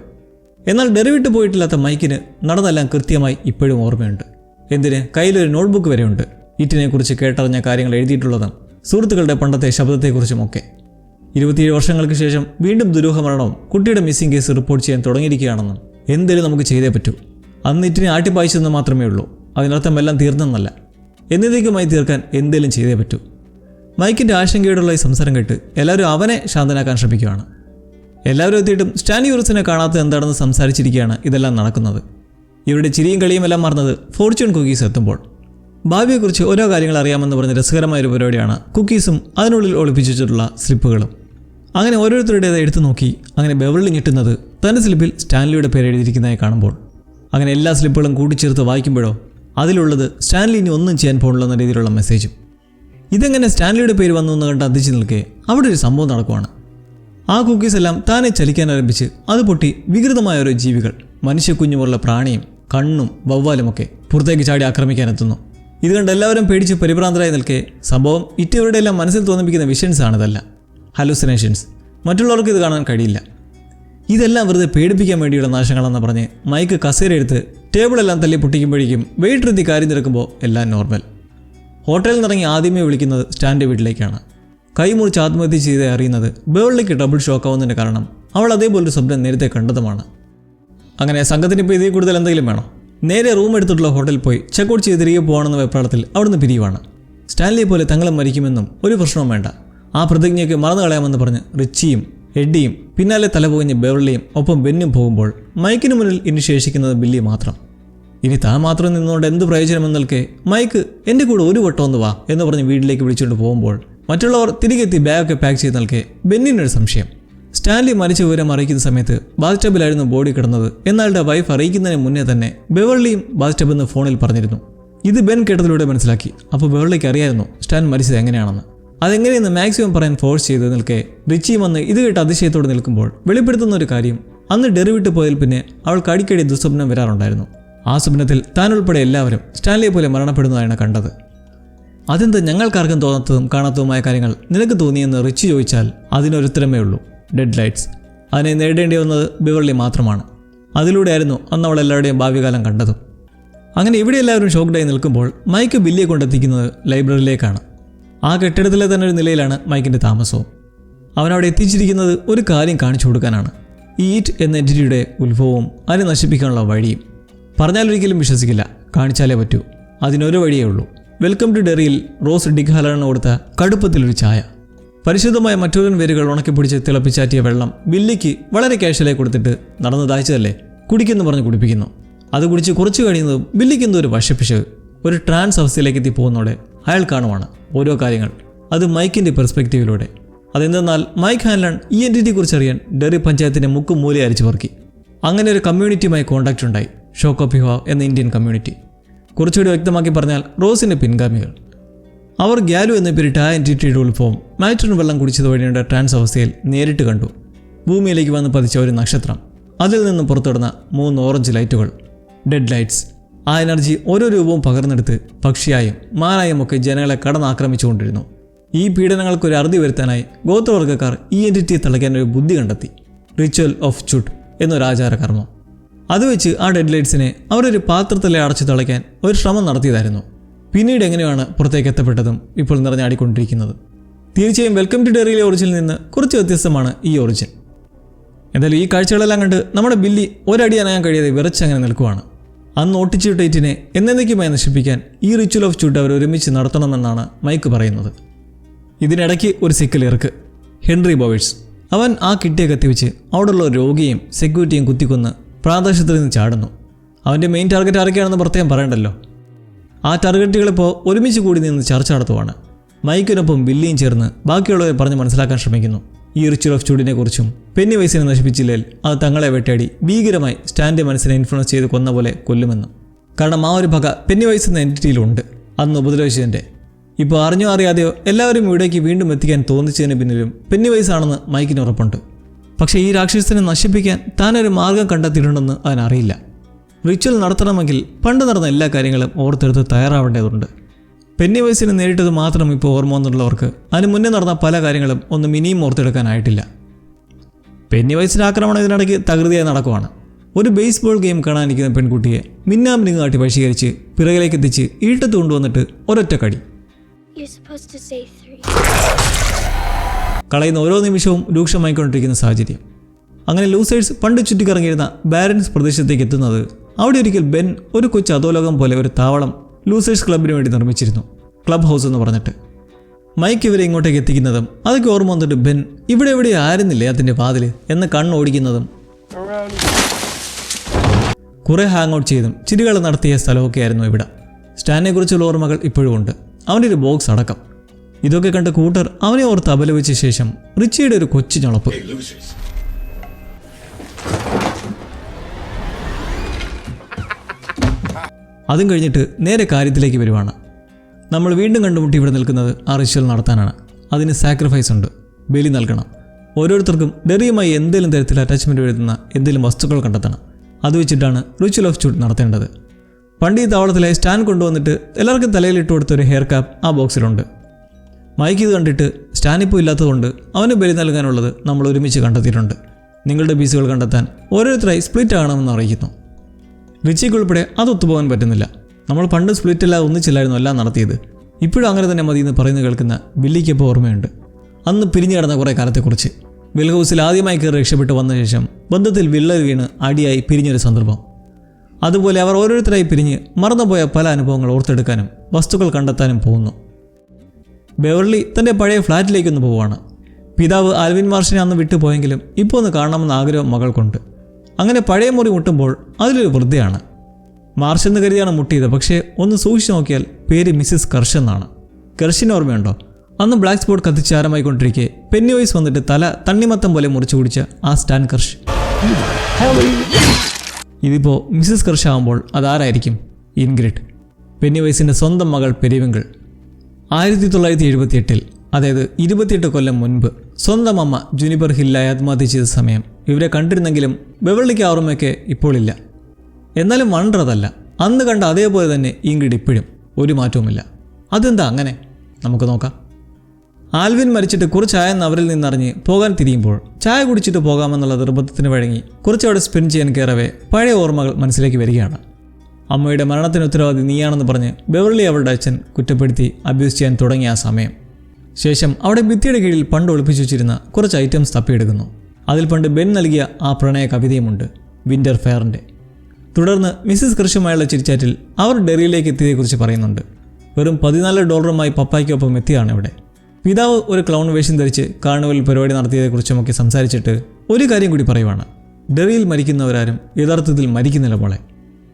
[SPEAKER 1] എന്നാൽ ഡെറിവിട്ട് പോയിട്ടില്ലാത്ത മൈക്കിന് നടന്നെല്ലാം കൃത്യമായി ഇപ്പോഴും ഓർമ്മയുണ്ട്. എന്തിന്? കയ്യിലൊരു നോട്ട്ബുക്ക് വരെയുണ്ട്. ഇറ്റിനെക്കുറിച്ച് കേട്ടറിഞ്ഞ കാര്യങ്ങൾ എഴുതിയിട്ടുള്ളതും സുഹൃത്തുക്കളുടെ പണ്ടത്തെ ശബ്ദത്തെക്കുറിച്ചുമൊക്കെ. ഇരുപത്തിയേഴ് വർഷങ്ങൾക്ക് ശേഷം വീണ്ടും ദുരൂഹമരണവും കുട്ടിയുടെ മിസ്സിംഗ് കേസ് റിപ്പോർട്ട് ചെയ്യാൻ തുടങ്ങിയിരിക്കുകയാണെന്നും എന്തേലും നമുക്ക് ചെയ്തേ പറ്റൂ. അന്ന് ഇറ്റിനെ ആട്ടിപ്പായിച്ചെന്ന് മാത്രമേ ഉള്ളൂ അതിനർത്ഥം എല്ലാം തീർന്നെന്നല്ല എന്നേക്കുമായി തീർക്കാൻ എന്തേലും ചെയ്തേ പറ്റൂ. മൈക്കിന്റെ ആശങ്കയോടുള്ള ഈ സംസാരം കേട്ട് എല്ലാവരും അവനെ ശാന്തനാക്കാൻ ശ്രമിക്കുകയാണ്. എല്ലാവരും എത്തിയിട്ടും സ്റ്റാൻലി യൂറിസിനെ കാണാത്തത് എന്താണെന്ന് സംസാരിച്ചിരിക്കുകയാണ് ഇതെല്ലാം നടക്കുന്നത്. ഇവരുടെ ചിരിയും കളിയും എല്ലാം മറന്നത് ഫോർച്യൂൺ കുക്കീസ് എത്തുമ്പോൾ. ഭാവിയെക്കുറിച്ച് ഓരോ കാര്യങ്ങൾ അറിയാമെന്ന് പറഞ്ഞ രസകരമായ ഒരു പരിപാടിയാണ് കുക്കീസും അതിനുള്ളിൽ ഒളിപ്പിച്ചിട്ടുള്ള സ്ലിപ്പുകളും. അങ്ങനെ ഓരോരുത്തരുടേത് എടുത്തു നോക്കി അങ്ങനെ ബെവളിൽ ഞെട്ടുന്നത് തന്റെ സ്ലിപ്പിൽ സ്റ്റാൻലിയുടെ പേര് എഴുതിയിരിക്കുന്നതായി കാണുമ്പോൾ. അങ്ങനെ എല്ലാ സ്ലിപ്പുകളും കൂട്ടിച്ചേർത്ത് വായിക്കുമ്പോഴോ അതിലുള്ളത് സ്റ്റാൻലി ഇനി ഒന്നും ചെയ്യാൻ പോകണില്ലെന്ന രീതിയിലുള്ള മെസ്സേജും ഇതെങ്ങനെ സ്റ്റാൻലിയുടെ പേര് വന്നു എന്ന് കണ്ട് അതിച്ചു നിൽക്കെ അവിടെ ഒരു സംഭവം നടക്കുവാണ്. ആ കുക്കീസ് എല്ലാം താനെ ചലിക്കാൻ ആരംഭിച്ച് അത് പൊട്ടി വികൃതമായ ഓരോ ജീവികൾ മനുഷ്യക്കുഞ്ഞു പോലുള്ള പ്രാണിയും കണ്ണും വവ്വാലുമൊക്കെ പുറത്തേക്ക് ചാടി ആക്രമിക്കാനെത്തുന്നു ഇത് കണ്ട് എല്ലാവരും പേടിച്ച് പരിഭ്രാന്തരായി നിൽക്കെ സംഭവം ഇറ്റവരുടെ എല്ലാം മനസ്സിൽ തോന്നിപ്പിക്കുന്ന വിഷൻസ് ആണിതല്ല. ഹലൂസിനേഷൻസ് മറ്റുള്ളവർക്ക് ഇത് കാണാൻ കഴിയില്ല. ഇതെല്ലാം വെറുതെ പേടിപ്പിക്കാൻ വേണ്ടിയുള്ള നാശങ്ങളെന്ന് പറഞ്ഞ് മൈക്ക് കസേര എടുത്ത് ടേബിളെല്ലാം തല്ലി പൊട്ടിക്കുമ്പോഴേക്കും വെയിട്ടിരുത്തി കാര്യം തിരക്കുമ്പോൾ എല്ലാം നോർമൽ. ഹോട്ടലിൽ നിന്നിറങ്ങി ആദ്യമേ വിളിക്കുന്നത് സ്റ്റാൻഡ് വീട്ടിലേക്കാണ്. കൈമുറിച്ച് ആത്മഹത്യ ചെയ്ത് അറിയുന്നത് ബേളിലേക്ക് ഡബിൾ ഷോക്ക് ആവുന്നതിന് കാരണം അവൾ അതേപോലൊരു സ്വപ്നം നേരത്തെ കണ്ടതുമാണ്. അങ്ങനെ സംഘത്തിന് ഇപ്പോൾ ഇതിൽ കൂടുതൽ എന്തെങ്കിലും വേണോ? നേരെ റൂം എടുത്തിട്ടുള്ള ഹോട്ടലിൽ പോയി ചെക്കൗട്ട് ചെയ്ത് തിരികെ പോകണമെന്ന വെപ്രാളത്തിൽ അവിടുന്ന് പിരിയുവാണ്. സ്റ്റാൻലിയെ പോലെ തങ്ങളും മരിക്കുമെന്നും ഒരു പ്രശ്നവും വേണ്ട. ആ പ്രതിജ്ഞയ്ക്ക് മറന്നു കളയാമെന്ന് പറഞ്ഞ് റിച്ചിയും എഡ്ഡിയും പിന്നാലെ തലപുകഞ്ഞ് ബെവർലിയും ഒപ്പം ബെന്നും പോകുമ്പോൾ മൈക്കിന് മുന്നിൽ ഇനി ശേഷിക്കുന്നത് ബില്ലി മാത്രം. ഇനി താൻ മാത്രം നിന്നുകൊണ്ട് എന്ത് പ്രയോജനമെന്ന് മൈക്ക് എന്റെ കൂടെ ഒരു വട്ടം ഒന്ന് വാ എന്ന് പറഞ്ഞ് വീട്ടിലേക്ക് വിളിച്ചുകൊണ്ട് പോകുമ്പോൾ മറ്റുള്ളവർ തിരികെത്തി ബാഗൊക്കെ പാക്ക് ചെയ്ത് നൽകേ ബെന്നിനൊരു സംശയം. സ്റ്റാൻലി മരിച്ച വിവരം അറിയിക്കുന്ന സമയത്ത് ബാത്ടബിലായിരുന്നു ബോഡി കിടന്നത്. എന്നാളുടെ വൈഫ് അറിയിക്കുന്നതിന് മുന്നേ തന്നെ ബെവർലിയും എന്ന് ഫോണിൽ പറഞ്ഞിരുന്നു. ഇത് ബെൻ കേട്ടതിലൂടെ മനസ്സിലാക്കി. അപ്പോൾ ബെവർലിക്ക് അറിയായിരുന്നു സ്റ്റാൻ മരിച്ചത് എങ്ങനെയാണെന്ന്. അതെങ്ങനെയെന്ന് മാക്സിമം പറയാൻ ഫോഴ്സ് ചെയ്ത് നിൽക്കെ. റിച്ചിയും വന്ന് ഇത് കേട്ട് അതിശയത്തോടെ നിൽക്കുമ്പോൾ വെളിപ്പെടുത്തുന്ന ഒരു കാര്യം അന്ന് ഡെറിവിട്ട് പോയതിൽ പിന്നെ അവൾക്ക് അടിക്കടി ദുസ്വപ്നം വരാറുണ്ടായിരുന്നു. ആ സ്വപ്നത്തിൽ താൻ ഉൾപ്പെടെ എല്ലാവരും സ്റ്റാൻലിയെ പോലെ മരണപ്പെടുന്നതാണ് കണ്ടത്. അതെന്ത് ഞങ്ങൾക്കാർക്കും തോന്നാത്തതും കാണാത്തതുമായ കാര്യങ്ങൾ നിനക്ക് തോന്നിയെന്ന് റിച്ചി ചോദിച്ചാൽ അതിനൊരുത്തരമേ ഉള്ളൂ. ഡെഡ് ലൈറ്റ്സ് അതിനെ നേടേണ്ടി വന്നത് ബിവർലി മാത്രമാണ്. അതിലൂടെയായിരുന്നു അന്ന് അവൾ എല്ലാവരുടെയും ഭാവികാലം കണ്ടതും. അങ്ങനെ ഇവിടെ എല്ലാവരും ഷോക്ക്ഡായി നിൽക്കുമ്പോൾ മൈക്ക് ബില്ലിയെ കൊണ്ടെത്തിക്കുന്നത് ലൈബ്രറിയിലേക്കാണ്. ആ കെട്ടിടത്തിലെ തന്നെ ഒരു നിലയിലാണ് മൈക്കിന്റെ താമസവും. അവനവിടെ എത്തിച്ചിരിക്കുന്നത് ഒരു കാര്യം കാണിച്ചു കൊടുക്കാനാണ്. ഈറ്റ് എന്ന എന്റിറ്റിയുടെ ഉത്ഭവവും അതിനെ നശിപ്പിക്കാനുള്ള വഴിയും. പറഞ്ഞാലൊരിക്കലും വിശ്വസിക്കില്ല. കാണിച്ചാലേ പറ്റൂ. അതിനൊരു വഴിയേ ഉള്ളൂ. വെൽക്കം ടു ഡെറിയിൽ റോസ് ഡിഖാലറിന് കൊടുത്ത കടുപ്പത്തിലൊരു ചായ പരിശുദ്ധമായ മറ്റൊരു വേരുകൾ ഉണക്കിപ്പിടിച്ച് തിളപ്പിച്ചാറ്റിയ വെള്ളം ബില്ലിക്ക് വളരെ ക്യാഷ്വലായി കൊടുത്തിട്ട് നടന്ന് ദാഹിച്ചതല്ലേ? കുടിക്കുന്നു പറഞ്ഞ് കുടിപ്പിക്കുന്നു. അത് കുടിച്ച് കുറച്ച് കഴിയുന്നതും ബില്ലിക്ക് ഒരു വശപ്പിശ് ഒരു ട്രാൻസ് അവസ്ഥയിലേക്ക് എത്തി പോകുന്നതോടെ അയാൾ കാണുവാണ്. ഓരോ കാര്യങ്ങൾ. അത് മൈക്കിന്റെ പെർസ്പെക്റ്റീവിലൂടെ. അതെന്തെന്നാൽ മൈക്ക് ഹാൻലൺ ഈ എന്റിറ്റിയെ കുറിച്ച് അറിയാൻ ഡെറി പഞ്ചായത്തിന്റെ മുക്കും മൂലയെ അരിച്ചു പറക്കി. അങ്ങനെ ഒരു കമ്മ്യൂണിറ്റിയുമായി കോൺടാക്റ്റ് ഉണ്ടായി ഷോക്ക് ഓഫ് യുവാവ് എന്ന ഇന്ത്യൻ കമ്മ്യൂണിറ്റി കുറച്ചുകൂടി വ്യക്തമാക്കി പറഞ്ഞാൽ റോസിന്റെ പിൻഗാമികൾ. അവർ ഗ്യാലു എന്ന പേരിട്ട് ആ എന്റിറ്റിയുടെ ഉത്ഭവം മാറ്ററിന് വെള്ളം കുടിച്ചത് വഴിയുടെ ട്രാൻസ് അവസ്ഥയിൽ നേരിട്ട് കണ്ടു. ഭൂമിയിലേക്ക് വന്ന് പതിച്ച ഒരു നക്ഷത്രം. അതിൽ നിന്ന് പുറത്തുവിടുന്ന മൂന്ന് ഓറഞ്ച് ലൈറ്റുകൾ ഡെഡ് ലൈറ്റ്സ് ആ എനർജി ഓരോ രൂപവും പകർന്നെടുത്ത് പക്ഷിയായും മാനായും ഒക്കെ ജനങ്ങളെ കടന്നാക്രമിച്ചുകൊണ്ടിരുന്നു. ഈ പീഡനങ്ങൾക്ക് ഒരു അറുതി വരുത്താനായി ഗോത്രവർഗക്കാർ ഈ എന്റിറ്റിയെ തളയ്ക്കാൻ ഒരു ബുദ്ധി കണ്ടെത്തി. റിച്വൽ ഓഫ് ചുട്ട് എന്നൊരു ആചാരകർമ്മം. അത് വെച്ച് ആ ഡെഡ് ലൈറ്റ്സിനെ അവരൊരു പാത്രത്തിലെ അടച്ചു തിളയ്ക്കാൻ ഒരു ശ്രമം നടത്തിയതായിരുന്നു. പിന്നീട് എങ്ങനെയാണ് പുറത്തേക്ക് എത്തപ്പെട്ടതും ഇപ്പോൾ നിറഞ്ഞാടിക്കൊണ്ടിരിക്കുന്നത്? തീർച്ചയായും വെൽക്കം ടു ഡെറിയിലെ ഒറിജിനിൽ നിന്ന് കുറച്ച് വ്യത്യസ്തമാണ് ഈ ഒറിജിൻ എന്തായാലും ഈ കാഴ്ചകളെല്ലാം കണ്ട് നമ്മുടെ ബില്ലി ഒരടി അനങ്ങാൻ കഴിയാതെ വിറച്ചങ്ങനെ നിൽക്കുവാണ്. അന്ന് ഒട്ടിച്ചു ഡേറ്റിനെ എന്നേക്കുമായി നശിപ്പിക്കാൻ ഈ റിച്വൽ ഓഫ് ചുട്ട് അവർ ഒരുമിച്ച് നടത്തണമെന്നാണ് മൈക്ക് പറയുന്നത്. ഇതിനിടയ്ക്ക് ഒരു സിക്കലിറക്ക് ഹെൻറി ബോവേഴ്സ് അവൻ ആ കിട്ടിയെ കത്തിവെച്ച് അവിടെയുള്ള രോഗിയും സെക്യൂരിറ്റിയും കുത്തിക്കൊന്ന് പ്രാദേശത്തിൽ നിന്ന് ചാടുന്നു. അവന്റെ മെയിൻ ടാർഗറ്റ് ആരൊക്കെയാണെന്ന് പ്രത്യേകം പറയണ്ടല്ലോ? ആ ടാർഗറ്റുകളിപ്പോൾ ഒരുമിച്ച് കൂടി നിന്ന് ചർച്ച നടത്തുവാണ്. മൈക്കിനൊപ്പം ബില്ലിയും ചേർന്ന് ബാക്കിയുള്ളവരെ പറഞ്ഞ് മനസ്സിലാക്കാൻ ശ്രമിക്കുന്നു. ഈ റിച്വൽ ഓഫ് ചൂടിനെ കുറിച്ചും പെന്നി വയസ്സിനെ നശിപ്പിച്ചില്ലേൽ അത് തങ്ങളെ വേട്ടയാടി ഭീകരമായി സ്റ്റാൻഡ് മനസ്സിനെ ഇൻഫ്ലുവൻസ് ചെയ്ത് കൊന്ന പോലെ കൊല്ലുമെന്നും. കാരണം ആ ഒരു പക പെന്നി വയസ്സ് എന്ന എന്റിറ്റിയിലുണ്ട് അന്ന് ഉപദ്രവിച്ചതിന്റെ ഇപ്പോൾ അറിഞ്ഞോ അറിയാതെയോ എല്ലാവരും ഇവിടേക്ക് വീണ്ടും എത്തിക്കാൻ തോന്നിച്ചതിന് പിന്നിലും പെന്നി വയസ്സാണെന്ന് മൈക്കിന് ഉറപ്പുണ്ട്. പക്ഷേ ഈ രാക്ഷസത്തിനെ നശിപ്പിക്കാൻ താനൊരു മാർഗം കണ്ടെത്തിയിട്ടുണ്ടെന്ന് അവനറിയില്ല. റിച്വൽ നടത്തണമെങ്കിൽ പണ്ട് നടന്ന എല്ലാ കാര്യങ്ങളും ഓർത്തെടുത്ത് തയ്യാറാവേണ്ടതുണ്ട്. പെന്നി വയസ്സിന് നേരിട്ടത് മാത്രം ഇപ്പോൾ ഓർമ്മ വന്നുള്ളവർക്ക് അതിന് മുന്നേ നടന്ന പല കാര്യങ്ങളും ഒന്നും ഇനിയും ഓർത്തെടുക്കാനായിട്ടില്ല. പെന്നി വയസ്സിന്റെ ആക്രമണം ഇതിനിടയ്ക്ക് തകൃതിയായി നടക്കുവാണ്. ഒരു ബേസ്ബോൾ ഗെയിം കാണാനിരിക്കുന്ന പെൺകുട്ടിയെ മിന്നാമിനിങ് കാട്ടി വശീകരിച്ച് പിറകിലേക്ക് എത്തിച്ച് ഈട്ടത്ത് കൊണ്ടുവന്നിട്ട് ഒരൊറ്റ കടി. കളയുന്ന ഓരോ നിമിഷവും രൂക്ഷമായിക്കൊണ്ടിരിക്കുന്ന സാഹചര്യം. അങ്ങനെ ലൂസേഴ്സ് പണ്ട് ചുറ്റിക്കറങ്ങിയിരുന്ന ബാരൻസ് പ്രദേശത്തേക്ക് എത്തുന്നത് അവിടെ ഒരിക്കൽ ബെൻ ഒരു കൊച്ചു അധോലോകം പോലെ ഒരു താവളം ലൂസേഴ്സ് ക്ലബിന് വേണ്ടി നിർമ്മിച്ചിരുന്നു. ക്ലബ് ഹൗസ് എന്ന് പറഞ്ഞിട്ട്. മൈക്ക് ഇവരെ ഇങ്ങോട്ടേക്ക് എത്തിക്കുന്നതും അതൊക്കെ ഓർമ്മ വന്നിട്ട് ബെൻ ഇവിടെ എവിടെ ആയിരുന്നില്ലേ അതിന്റെ വാതിൽ എന്ന് കണ്ണോടിക്കുന്നതും കുറെ ഹാങ് ഔട്ട് ചെയ്തും ചിരികൾ നടത്തിയ സ്ഥലമൊക്കെ ആയിരുന്നു ഇവിടെ. സ്റ്റാനെ കുറിച്ചുള്ള ഓർമ്മകൾ ഇപ്പോഴും ഉണ്ട്. അവന്റെ ഒരു ബോക്സ് അടക്കം. ഇതൊക്കെ കണ്ട കൂട്ടർ അവനെ ഓർത്ത് അപലപിച്ച ശേഷം റിച്ചിയുടെ ഒരു കൊച്ചു ചുണപ്പ് അതും കഴിഞ്ഞിട്ട് നേരെ കാര്യത്തിലേക്ക് വരുവാണ്. നമ്മൾ വീണ്ടും കണ്ടുമുട്ടി ഇവിടെ നിൽക്കുന്നത് ആ റിച്വൽ നടത്താനാണ്. അതിന് സാക്രിഫൈസ് ഉണ്ട്. ബലി നൽകണം. ഓരോരുത്തർക്കും ഡെറിയുമായി എന്തെങ്കിലും തരത്തിൽ അറ്റാച്ച്മെന്റ് വരുത്തുന്ന എന്തെങ്കിലും വസ്തുക്കൾ കണ്ടെത്തണം. അത് വെച്ചിട്ടാണ് റിച്വൽ ഓഫ് ചൂട്ട് നടത്തേണ്ടത്. പണ്ട് ഈ താവളത്തിലെ സ്റ്റാൻഡ് കൊണ്ടുവന്നിട്ട് എല്ലാവർക്കും തലയിലിട്ട് കൊടുത്ത ഒരു ഹെയർ കാപ്പ് ആ ബോക്സിലുണ്ട് മൈക്ക് ഇത് കണ്ടിട്ട് സ്റ്റാനിപ്പോൾ ഇല്ലാത്തതുകൊണ്ട് അവന് ബലി നൽകാനുള്ളത് നമ്മൾ ഒരുമിച്ച് കണ്ടെത്തിയിട്ടുണ്ട്. നിങ്ങളുടെ പീസുകൾ കണ്ടെത്താൻ ഓരോരുത്തരായി സ്പ്ലിറ്റ് ആകണമെന്ന് അറിയിക്കുന്നു. റിച്ചിക്ക് അത് ഒത്തുപോകാൻ പറ്റുന്നില്ല. നമ്മൾ പണ്ട് സ്പ്ലിറ്റ് അല്ലാതെ ഒന്നിച്ചില്ലായിരുന്നു എല്ലാം നടത്തിയത്. ഇപ്പോഴും അങ്ങനെ തന്നെ മതി എന്ന് പറയുന്നത് കേൾക്കുന്ന വില്ലിക്കപ്പോൾ ഓർമ്മയുണ്ട്. അന്ന് പിരിഞ്ഞു കിടന്ന കുറേ കാലത്തെക്കുറിച്ച്. വിൽ ഹൗസിൽ ആദ്യമായി കയറി രക്ഷപ്പെട്ട് വന്ന ശേഷം ബന്ധത്തിൽ വിള്ളൽ വീണ് അടിയായി പിരിഞ്ഞൊരു സന്ദർഭം. അതുപോലെ അവർ ഓരോരുത്തരായി പിരിഞ്ഞ് മറന്നുപോയ പല അനുഭവങ്ങൾ ഓർത്തെടുക്കാനും വസ്തുക്കൾ കണ്ടെത്താനും പോകുന്നു. ബെവർലി തന്റെ പഴയ ഫ്ലാറ്റിലേക്കൊന്ന് പോവുകയാണ്. പിതാവ് ആൽവിൻ മാർഷിനെ അന്ന് വിട്ടുപോയെങ്കിലും ഇപ്പോൾ ഒന്ന് കാണണമെന്ന ആഗ്രഹം മകൾക്കുണ്ട്. അങ്ങനെ പഴയ മുറി മുട്ടുമ്പോൾ അതിലൊരു വൃദ്ധയാണ്. മാർഷ് എന്ന് കരുതിയാണ് മുട്ടിയത്. പക്ഷേ ഒന്ന് സൂക്ഷിച്ചു നോക്കിയാൽ പേര് മിസ്സിസ് കർഷ് എന്നാണ്. കർഷിന് ഓർമ്മയുണ്ടോ? അന്ന് ബ്ലാക്ക് സ്പോട്ട് കത്തിച്ചാരമായിക്കൊണ്ടിരിക്കെ പെന്നി വോയിസ് വന്നിട്ട് തല തണ്ണിമത്തം പോലെ മുറിച്ചു കുടിച്ച ആ സ്റ്റാൻ കർഷ്. ഇതിപ്പോൾ മിസ്സിസ് കർഷ് ആകുമ്പോൾ അതാരായിരിക്കും? ഇൻഗ്രിഡ്. പെന്നി വയസ്സിന്റെ സ്വന്തം മകൾ പെരിവിങ്കിൾ ആയിരത്തി തൊള്ളായിരത്തി എഴുപത്തി എട്ടിൽ അതായത് ഇരുപത്തിയെട്ട് കൊല്ലം മുൻപ് സ്വന്തം അമ്മ ജുനിബർ ഹില്ലായി ആത്മഹത്യ ചെയ്ത സമയം. ഇവരെ കണ്ടിരുന്നെങ്കിലും ബെവളിക്ക് ഓർമ്മയൊക്കെ ഇപ്പോൾ ഇല്ല. എന്നാലും വണ്ടർ അതല്ല അന്ന് കണ്ട അതേപോലെ തന്നെ ഇംഗ്രിഡ് ഇപ്പോഴും ഒരു മാറ്റവുമില്ല. അതെന്താ അങ്ങനെ? നമുക്ക് നോക്കാം. ആൽവിൻ മരിച്ചിട്ട് കുറച്ചായെന്ന് അവരിൽ നിന്നറിഞ്ഞ് പോകാൻ തിരിയുമ്പോൾ ചായ കുടിച്ചിട്ട് പോകാമെന്നുള്ള നിർബന്ധത്തിന് വഴങ്ങി കുറച്ചവിടെ സ്പെൻഡ് ചെയ്യാൻ കയറവേ പഴയ ഓർമ്മകൾ മനസ്സിലേക്ക് വരികയാണ്. അമ്മയുടെ മരണത്തിന് ഉത്തരവാദി നീയാണെന്ന് പറഞ്ഞ് ബെവർലി അവളുടെ അച്ഛൻ കുറ്റപ്പെടുത്തി അബ്യൂസ് ചെയ്യാൻ തുടങ്ങിയ ആ സമയം. ശേഷം അവിടെ ഭിത്തിയുടെ കീഴിൽ പണ്ട് ഒളിപ്പിച്ചു വെച്ചിരുന്ന കുറച്ച് ഐറ്റംസ് തപ്പിയെടുക്കുന്നു. അതിൽ പണ്ട് ബെൻ നൽകിയ ആ പ്രണയ കവിതയുമുണ്ട്. വിന്റർ ഫെയറിന്റെ തുടർന്ന് മിസ്സിസ് കൃഷുമായുള്ള ചിരിച്ചാറ്റിൽ അവർ ഡെറിയിലേക്ക് എത്തിയതേക്കുറിച്ച് പറയുന്നുണ്ട്. വെറും പതിനാല് ഡോളറുമായി പപ്പായ്ക്കൊപ്പം എത്തിയാണ് ഇവിടെ പിതാവ് ഒരു ക്ലൗൺ വേഷം ധരിച്ച് കാർണിവൽ പരിപാടി നടത്തിയതേക്കുറിച്ചുമൊക്കെ സംസാരിച്ചിട്ട് ഒരു കാര്യം കൂടി പറയുവാണ്. ഡെറിയിൽ മരിക്കുന്നവരാരും യഥാർത്ഥത്തിൽ മരിക്കുന്നില്ല മോളെ.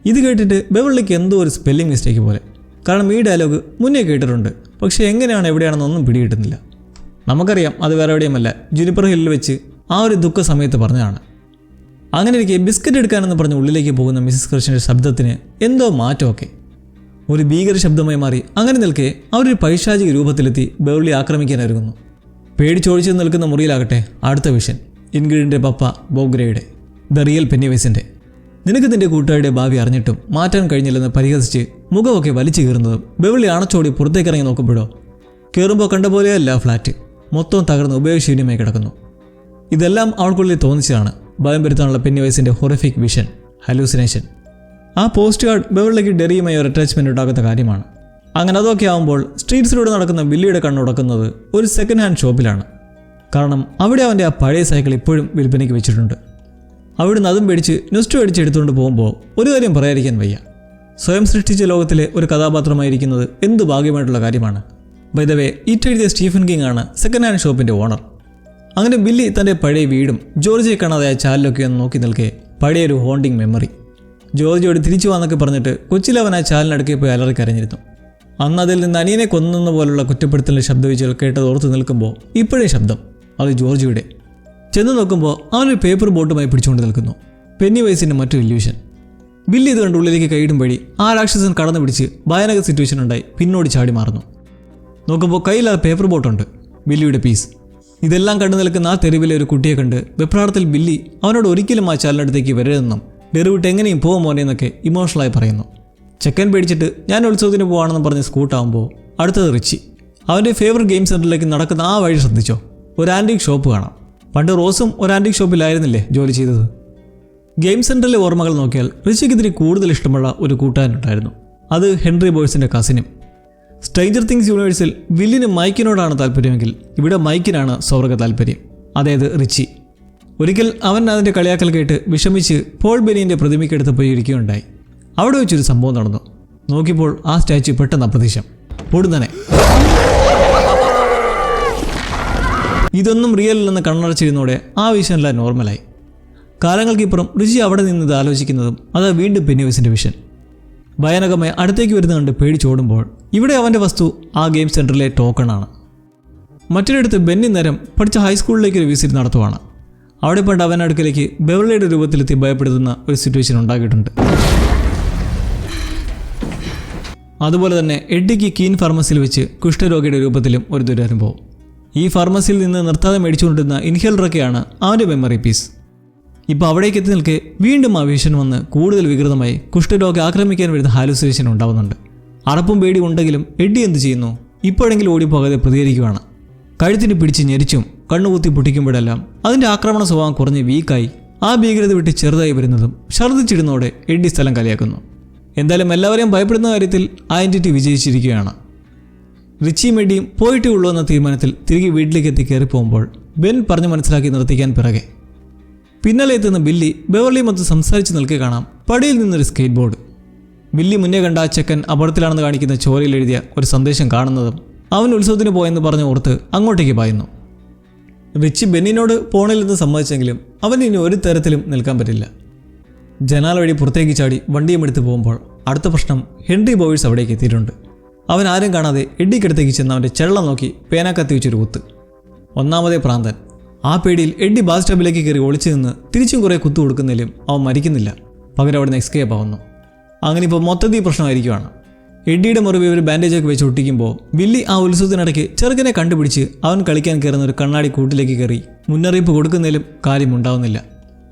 [SPEAKER 1] ഇത് കേട്ടിട്ട് ബെവളിക്ക് എന്തോ ഒരു സ്പെല്ലിംഗ് മിസ്റ്റേക്ക് പോലെ. കാരണം ഈ ഡയലോഗ് മുന്നേ കേട്ടിട്ടുണ്ട്. പക്ഷേ എങ്ങനെയാണ് എവിടെയാണെന്നൊന്നും പിടികിട്ടുന്നില്ല. നമുക്കറിയാം അത് വേറെ എവിടെയുമല്ല. ജുനിപ്പർ ഹില്ലിൽ വെച്ച് ആ ഒരു ദുഃഖ സമയത്ത് പറഞ്ഞതാണ്. അങ്ങനെ ഇരിക്കെ ബിസ്ക്കറ്റ് എടുക്കാനെന്ന് പറഞ്ഞ് ഉള്ളിലേക്ക് പോകുന്ന മിസ്സിസ് കൃഷ്ണന്റെ ശബ്ദത്തിന് എന്തോ മാറ്റമൊക്കെ. ഒരു ഭീകര ശബ്ദമായി മാറി. അങ്ങനെ നിൽക്കെ അവരൊരു പൈശാചിക രൂപത്തിലെത്തി ബെവർലി ആക്രമിക്കാനൊരുങ്ങുന്നു പേടിച്ചോടിച്ച് നിൽക്കുന്ന മുറിയിലാകട്ടെ അടുത്ത വിഷൻ. ഇൻഗ്രീഡിന്റെ പപ്പ ബോഗ്രയുടെ. ദ റിയൽ പെന്നിവേസിന്റെ നിനക്ക് നിന്റെ കൂട്ടുകാരുടെ ഭാവി അറിഞ്ഞിട്ടും മാറ്റാൻ കഴിഞ്ഞില്ലെന്ന് പരിഹസിച്ച് മുഖമൊക്കെ വലിച്ചു കീറുന്നതും ബെവിളി അണച്ചോടി പുറത്തേക്ക് ഇറങ്ങി നോക്കുമ്പോഴോ? കയറുമ്പോൾ കണ്ട പോലെയല്ല ഫ്ലാറ്റ്. മൊത്തം തകർന്ന് ഉപയോഗശൂന്യമായി കിടക്കുന്നു. ഇതെല്ലാം അവൾക്കുള്ളിൽ തോന്നിച്ചതാണ്. ഭയം വരുത്താനുള്ള പെന്നിവൈസിന്റെ ഹൊറിഫിക് വിഷൻ ഹലൂസിനേഷൻ ആ പോസ്റ്റ് കാർഡ് ബെവളിലേക്ക് ഡെറിയുമായി ഒരു അറ്റാച്ച്മെന്റ് ഉണ്ടാക്കുന്ന കാര്യമാണ്. അങ്ങനെ അതൊക്കെ ആകുമ്പോൾ സ്ട്രീറ്റ്സിലൂടെ നടക്കുന്ന ബില്ലിയുടെ കണ്ണുടക്കുന്നത് ഒരു സെക്കൻഡ് ഹാൻഡ് ഷോപ്പിലാണ് കാരണം അവിടെ അവന്റെ ആ പഴയ സൈക്കിൾ ഇപ്പോഴും വിൽപ്പനയ്ക്ക് വെച്ചിട്ടുണ്ട്. അവിടുന്ന് അതും പേടിച്ച് നുസ്റ്റ് മേടിച്ച് എടുത്തുകൊണ്ട് പോകുമ്പോൾ ഒരു കാര്യം പറയാതിരിക്കാൻ വയ്യ. സ്വയം സൃഷ്ടിച്ച ലോകത്തിലെ ഒരു കഥാപാത്രമായിരിക്കുന്നത് എന്ത് ഭാഗ്യമായിട്ടുള്ള കാര്യമാണ്. വൈദവേ ഈറ്റെഴുതിയ സ്റ്റീഫൻ കിങ് ആണ് സെക്കൻഡ് ഹാൻഡ് ഷോപ്പിന്റെ ഓണർ അങ്ങനെ ബില്ലി തന്റെ പഴയ വീടും ജോർജിയെ കാണാതായ ചാലിലൊക്കെ ഒന്ന് നോക്കി നിൽക്കെ. പഴയൊരു ഹോണ്ടിങ് മെമ്മറി. ജോർജിയോട് തിരിച്ചു വന്നൊക്കെ പറഞ്ഞിട്ട് കൊച്ചിയിൽ അവൻ ആ ചാലിനടുക്കെ പോയി അലറി കരഞ്ഞിരുന്നു. അന്ന് അതിൽ നിന്ന് അനിയനെ കൊന്നെന്ന പോലുള്ള കുറ്റപ്പെടുത്തലിന്റെ ശബ്ദവിച്ചുകൾ കേട്ടത് ഓർത്ത് നിൽക്കുമ്പോൾ ഇപ്പോഴേ ശബ്ദം. അത് ജോർജിയുടെ. ചെന്ന് നോക്കുമ്പോൾ അവനൊരു പേപ്പർ ബോട്ടുമായി പിടിച്ചുകൊണ്ട് നിൽക്കുന്നു. പെന്നി വയസ്സിന്റെ മറ്റൊരു ഇല്യൂഷൻ ബില്ല് ഇത് കണ്ട് ഉള്ളിലേക്ക് കൈയിടും വഴി ആ രാക്ഷസൻ കടന്നു പിടിച്ച് ഭയാനക സിറ്റുവേഷൻ ഉണ്ടായി. പിന്നോട് ചാടി മാറുന്നു. നോക്കുമ്പോൾ കയ്യിൽ ആ പേപ്പർ ബോട്ടുണ്ട്. ബില്ലിയുടെ പീസ് ഇതെല്ലാം കണ്ടു നിൽക്കുന്ന ആ തെരുവിലെ ഒരു കുട്ടിയെ കണ്ട് വെപ്രാളത്തിൽ ബില്ലി അവനോട് ഒരിക്കലും ആ ചാലിനടുത്തേക്ക് വരരുതെന്നും ഡെറിവിട്ട് എങ്ങനെയും പോകും മോനെ എന്നൊക്കെ ഇമോഷണലായി പറയുന്നു. ചെക്കൻ പേടിച്ചിട്ട് ഞാൻ ഉത്സവത്തിന് പോവാണെന്ന് പറഞ്ഞ് സ്കൂട്ടാകുമ്പോൾ അടുത്തത് റിച്ചി. അവന്റെ ഫേവററ്റ് ഗെയിം സെന്ററിലേക്ക് നടക്കുന്ന ആ വഴി ശ്രദ്ധിച്ചോ? ഒരു ആന്റിക് ഷോപ്പ് കാണാം. പണ്ട് റോസും ഒരു ആന്റിക് ഷോപ്പിലായിരുന്നില്ലേ ജോലി ചെയ്തത്? ഗെയിം സെന്ററിലെ ഓർമ്മകൾ നോക്കിയാൽ റിച്ചിക്ക് ഇതിന് കൂടുതൽ ഇഷ്ടമുള്ള ഒരു കൂട്ടുകാരനുണ്ടായിരുന്നു അത് ഹെൻറി ബോയ്സിന്റെ കസിനും സ്ട്രേഞ്ചർ തിങ്സ് യൂണിവേഴ്സിൽ വില്ലിന് മൈക്കിനോടാണ് താല്പര്യമെങ്കിൽ ഇവിടെ മൈക്കിനാണ് സൗറക താല്പര്യം. അതായത് റിച്ചി. ഒരിക്കൽ അവൻ അതിന്റെ കളിയാക്കൽ കേട്ട് വിഷമിച്ച് പോൾ ബെനിയന്റെ പ്രതിമയ്ക്കടുത്ത് പോയി ഇരിക്കുകയുണ്ടായി. അവിടെ വെച്ചൊരു സംഭവം നടന്നു. നോക്കിയപ്പോൾ ആ സ്റ്റാച്ചു പെട്ടെന്ന് അപ്രതീക്ഷം പൊടുന്നനെ. ഇതൊന്നും റിയൽ അല്ലെന്ന് കണ്ണടച്ചിരുന്നോടെ ആ വിഷനെല്ലാം നോർമലായി കാലങ്ങൾക്കിപ്പുറം ഋഷി അവിടെ നിന്ന് ഇത് ആലോചിക്കുന്നതും അത് വീണ്ടും പെന്നിവസിന്റെ വിഷൻ ഭയാനകമായി അടുത്തേക്ക് വരുന്ന കണ്ട് പേടിച്ചോടുമ്പോൾ ഇവിടെ അവന്റെ വസ്തു ആ ഗെയിം സെന്ററിലെ ടോക്കണാണ്. മറ്റൊരിടത്ത് ബെന്നി നേരം പഠിച്ച ഹൈസ്കൂളിലേക്ക് ഒരു വിസിറ്റ് നടത്തുവാണ്. അവിടെ പണ്ട് അവൻ അടുക്കലേക്ക് ബെവളയുടെ രൂപത്തിലെത്തി ഭയപ്പെടുത്തുന്ന ഒരു സിറ്റുവേഷൻ ഉണ്ടാക്കിയിട്ടുണ്ട്. അതുപോലെ തന്നെ എഡ്ഡിക്ക് കീൻ ഫാർമസിയിൽ വെച്ച് കുഷ്ഠരോഗിയുടെ രൂപത്തിലും ഒരു ദുരനുഭവം. ഈ ഫാർമസിയിൽ നിന്ന് നിർത്താതെ മേടിച്ചുകൊണ്ടിരുന്ന ഇൻഹേലറൊക്കെയാണ് അവന്റെ മെമ്മറി പീസ് ഇപ്പോൾ അവിടേക്ക് എത്തി നിൽക്കെ വീണ്ടും ആ വിഷൻ വന്ന് കൂടുതൽ വികൃതമായി കുഷ്ഠരോഗം ആക്രമിക്കാൻ വരുന്ന ഹാലുസിനേഷൻ ഉണ്ടാവുന്നുണ്ട്. അറപ്പും പേടിയും ഉണ്ടെങ്കിലും എഡ്ഡി എന്ത് ചെയ്യുന്നു? ഇപ്പോഴെങ്കിലും ഓടിപ്പോകാതെ പ്രതികരിക്കുകയാണ് കഴുത്തിന് പിടിച്ച് ഞെരിച്ചും കണ്ണുകുത്തി പൊട്ടിക്കുമ്പോഴെല്ലാം അതിന്റെ ആക്രമണ സ്വഭാവം കുറഞ്ഞ് വീക്കായി. ആ ഭീകരത വിട്ട് ചെറുതായി വരുന്നതും ഛർദ്ദിച്ചിടുന്നതോടെ എഡ്ഡി സ്ഥലം കലിയാക്കുന്നു എന്തായാലും എല്ലാവരെയും ഭയപ്പെടുന്ന കാര്യത്തിൽ ആ എന്റിറ്റി വിജയിച്ചിരിക്കുകയാണ്. റിച്ചിയും എഡ്ഡിയും പോയിട്ടേ ഉള്ളൂ എന്ന തീരുമാനത്തിൽ തിരികെ വീട്ടിലേക്ക് എത്തി കയറി പോകുമ്പോൾ ബെൻ പറഞ്ഞു മനസ്സിലാക്കി നിർത്തിക്കാൻ പിറകെ. പിന്നാലെ എത്തുന്ന ബില്ലി ബെവർലിയുമൊത്ത് സംസാരിച്ച് നിൽക്കെ കാണാം. പടിയിൽ നിന്നൊരു സ്കേറ്റ് ബോർഡ് ബില്ലി മുന്നേ കണ്ട ആ ചെക്കൻ അപകടത്തിലാണെന്ന് കാണിക്കുന്ന ചോരയിൽ എഴുതിയ ഒരു സന്ദേശം കാണുന്നതും അവൻ ഉത്സവത്തിന് പോയെന്ന് പറഞ്ഞ് ഓർത്ത് അങ്ങോട്ടേക്ക് പായുന്നു. റിച്ചി ബെന്നിനോട് പോണില്ലെന്ന് സമ്മതിച്ചെങ്കിലും അവൻ ഇനി ഒരു തരത്തിലും നിൽക്കാൻ പറ്റില്ല. ജനാല വഴി പുറത്തേക്ക് ചാടി വണ്ടിയും എടുത്ത് പോകുമ്പോൾ അടുത്ത പ്രശ്നം ഹെൻറി ബോയ്സ് അവിടേക്ക് എത്തിയിട്ടുണ്ട്. അവൻ ആരും കാണാതെ എഡ്ഡിക്കടുത്തേക്ക് ചെന്ന് അവന്റെ ചെള്ളം നോക്കി പേന കത്തി വെച്ചൊരു കുത്ത്. ഒന്നാമതേ പ്രാന്തൻ. ആ പേടിയിൽ എഡ്ഡി ബാസ് ടബിലേക്ക് കയറി ഒളിച്ചു നിന്ന് തിരിച്ചും കുറേ കുത്തു കൊടുക്കുന്നതിലും അവൻ മരിക്കുന്നില്ല. പകരം അവിടുന്ന് എക്സ്കേപ്പ് ആവുന്നു. അങ്ങനെ ഇപ്പോൾ മൊത്തത്തിൽ പ്രശ്നമായിരിക്കുവാണ്. എഡ്ഡിയുടെ മുറിവ് ഒരു ബാൻഡേജൊക്കെ വെച്ച് ഒട്ടിക്കുമ്പോൾ വില്ലി ആ ഉത്സവത്തിനിടയ്ക്ക് ചെറുക്കനെ കണ്ടുപിടിച്ച് അവൻ കളിക്കാൻ കയറുന്ന ഒരു കണ്ണാടി കൂട്ടിലേക്ക് കയറി. മുന്നറിയിപ്പ് കൊടുക്കുന്നതിലും കാര്യമുണ്ടാവുന്നില്ല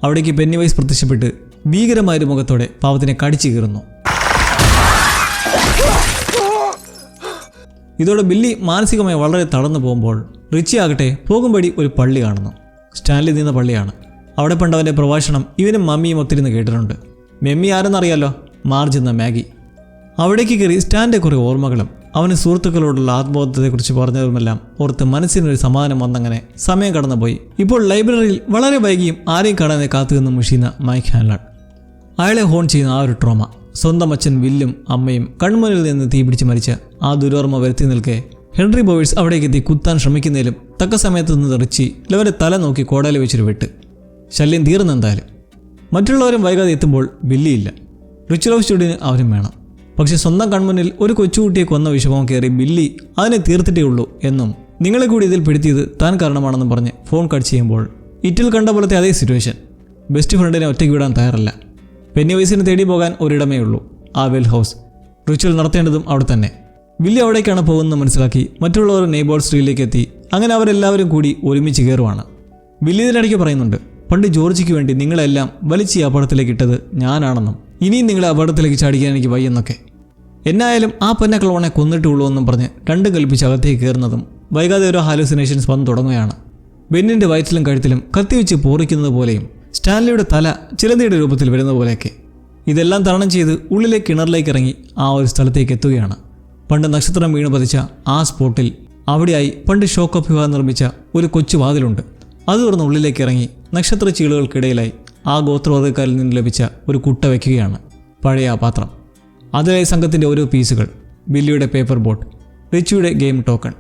[SPEAKER 1] അവിടേക്ക് പെന്നിവൈസ് പ്രത്യക്ഷപ്പെട്ട് ഭീകരമായൊരു മുഖത്തോടെ പാവത്തിനെ കടിച്ചു കീറുന്നു. ഇതോടെ ബില്ലി മാനസികമായി വളരെ തളർന്നു പോകുമ്പോൾ റിച്ചി ആകട്ടെ പോകുംപടി ഒരു പള്ളി കാണുന്നു. സ്റ്റാൻലി നിന്ന പള്ളിയാണ്. അവിടെ പണ്ടവന്റെ പ്രഭാഷണം ഇവനും മമ്മിയും ഒത്തിരി കേട്ടിട്ടുണ്ട്. മെമ്മി ആരെന്നറിയാലോ? മാർജ് എന്ന മാഗി. അവിടേക്ക് കയറി സ്റ്റാന്റെ കുറേ ഓർമ്മകളും അവന് സുഹൃത്തുക്കളോടുള്ള ആത്മബോധത്തെക്കുറിച്ച് പറഞ്ഞതുമെല്ലാം ഓർത്ത് മനസ്സിനൊരു സമാധാനം വന്നങ്ങനെ സമയം കടന്നുപോയി. ഇപ്പോൾ ലൈബ്രറിയിൽ വളരെ വൈകിയും ആരെയും കാണാതെ കാത്തുനിന്ന് മുഷീന മൈക്ക് ഹാൻലാഡ് അയാളെ ഹോൺ ചെയ്യുന്ന ആ ഒരു ട്രോമ. സ്വന്തം അച്ഛൻ വില്ലും അമ്മയും കൺമുന്നിൽ നിന്ന് തീപിടിച്ച് മരിച്ച ആ ദുരോർമ്മ വരുത്തി നിൽക്കെ ഹെൻറി ബോയ്സ് അവിടേക്ക് എത്തി കുത്താൻ ശ്രമിക്കുന്നതിലും തക്ക സമയത്ത് നിന്ന് തെറിച്ച് ഇവരെ തല നോക്കി കോടയിൽ വെച്ചൊരു വെട്ട്. ശല്യം തീർന്നെന്തായാലും. മറ്റുള്ളവരും വൈകാതെ എത്തുമ്പോൾ ബില്ലിയില്ല റിച്ച് ലവ് സ്റ്റുഡിന് അവരും വേണം. പക്ഷെ സ്വന്തം കൺമുന്നിൽ ഒരു കൊച്ചുകുട്ടിയെ കൊന്ന വിഷമം കയറി ബില്ലി അതിനെ തീർത്തിട്ടേ ഉള്ളൂ എന്നും നിങ്ങളെ കൂടി ഇതിൽ പെടുത്തിയത് താൻ കാരണമാണെന്നും പറഞ്ഞ് ഫോൺ കട്ട് ചെയ്യുമ്പോൾ ഇറ്റിൽ കണ്ട പോലത്തെ അതേ സിറ്റുവേഷൻ. ബെസ്റ്റ് ഫ്രണ്ടിനെ ഒറ്റയ്ക്ക് വിടാൻ തയ്യാറല്ല. പെന്നി വയസ്സിന് തേടി പോകാൻ ഒരിടമേ ഉള്ളൂ. ആ വെൽ ഹൗസ്. റിച്വൽ നടത്തേണ്ടതും അവിടെ തന്നെ. വില്ലി അവിടേക്കാണ് പോകുന്നത് മനസ്സിലാക്കി മറ്റുള്ളവർ നെയ്ബോൾ സ്ട്രീറ്റിലേക്ക് എത്തി. അങ്ങനെ അവരെല്ലാവരും കൂടി ഒരുമിച്ച് കയറുവാണ്. വില്ലി ഇതിനിടയ്ക്ക് പറയുന്നുണ്ട് പണ്ട് ജോർജിക്ക് വേണ്ടി നിങ്ങളെല്ലാം വലിച്ച് ഈ അപകടത്തിലേക്ക് ഇട്ടത് ഞാനാണെന്നും ഇനിയും നിങ്ങളെ അപകടത്തിലേക്ക് ചാടിക്കാൻ എനിക്ക് വയ്യെന്നൊക്കെ. എന്നായാലും ആ പൊന്നക്കളവണെ കൊന്നിട്ടുള്ളൂ എന്നും പറഞ്ഞ് രണ്ടും കൽപ്പിച്ച് അകത്തേക്ക് കയറുന്നതും വൈകാതെ ഓരോ ഹാലൂസിനേഷൻസ് വന്നു തുടങ്ങുകയാണ്. ബെന്നിന്റെ വയറ്റിലും കഴുത്തിലും കത്തിവെച്ച് പോറിക്കുന്നത് പോലെയും സ്റ്റാൻലിയുടെ തല ചിലന്തിയുടെ രൂപത്തിൽ വരുന്ന പോലെയൊക്കെ. ഇതെല്ലാം തരണം ചെയ്ത് ഉള്ളിലെ കിണറിലേക്ക് ഇറങ്ങി ആ ഒരു സ്ഥലത്തേക്ക് എത്തുകയാണ്. പണ്ട് നക്ഷത്രം വീണ് പതിച്ച ആ സ്പോട്ടിൽ അവിടെയായി പണ്ട് ഷോക്ക് വിവാഹം നിർമ്മിച്ച ഒരു കൊച്ചു വാതിലുണ്ട്. അത് തുറന്ന് ഉള്ളിലേക്ക് ഇറങ്ങി നക്ഷത്ര ചീളുകൾക്കിടയിലായി ആ ഗോത്രവർഗക്കാരിൽ നിന്ന് ലഭിച്ച ഒരു കുട്ട വയ്ക്കുകയാണ് പഴയ ആ പാത്രം. അതിലെ സംഘത്തിന്റെ ഓരോ പീസുകൾ ബില്ലിയുടെ പേപ്പർ ബോട്ട് റിച്ചിയുടെ ഗെയിം ടോക്കൺ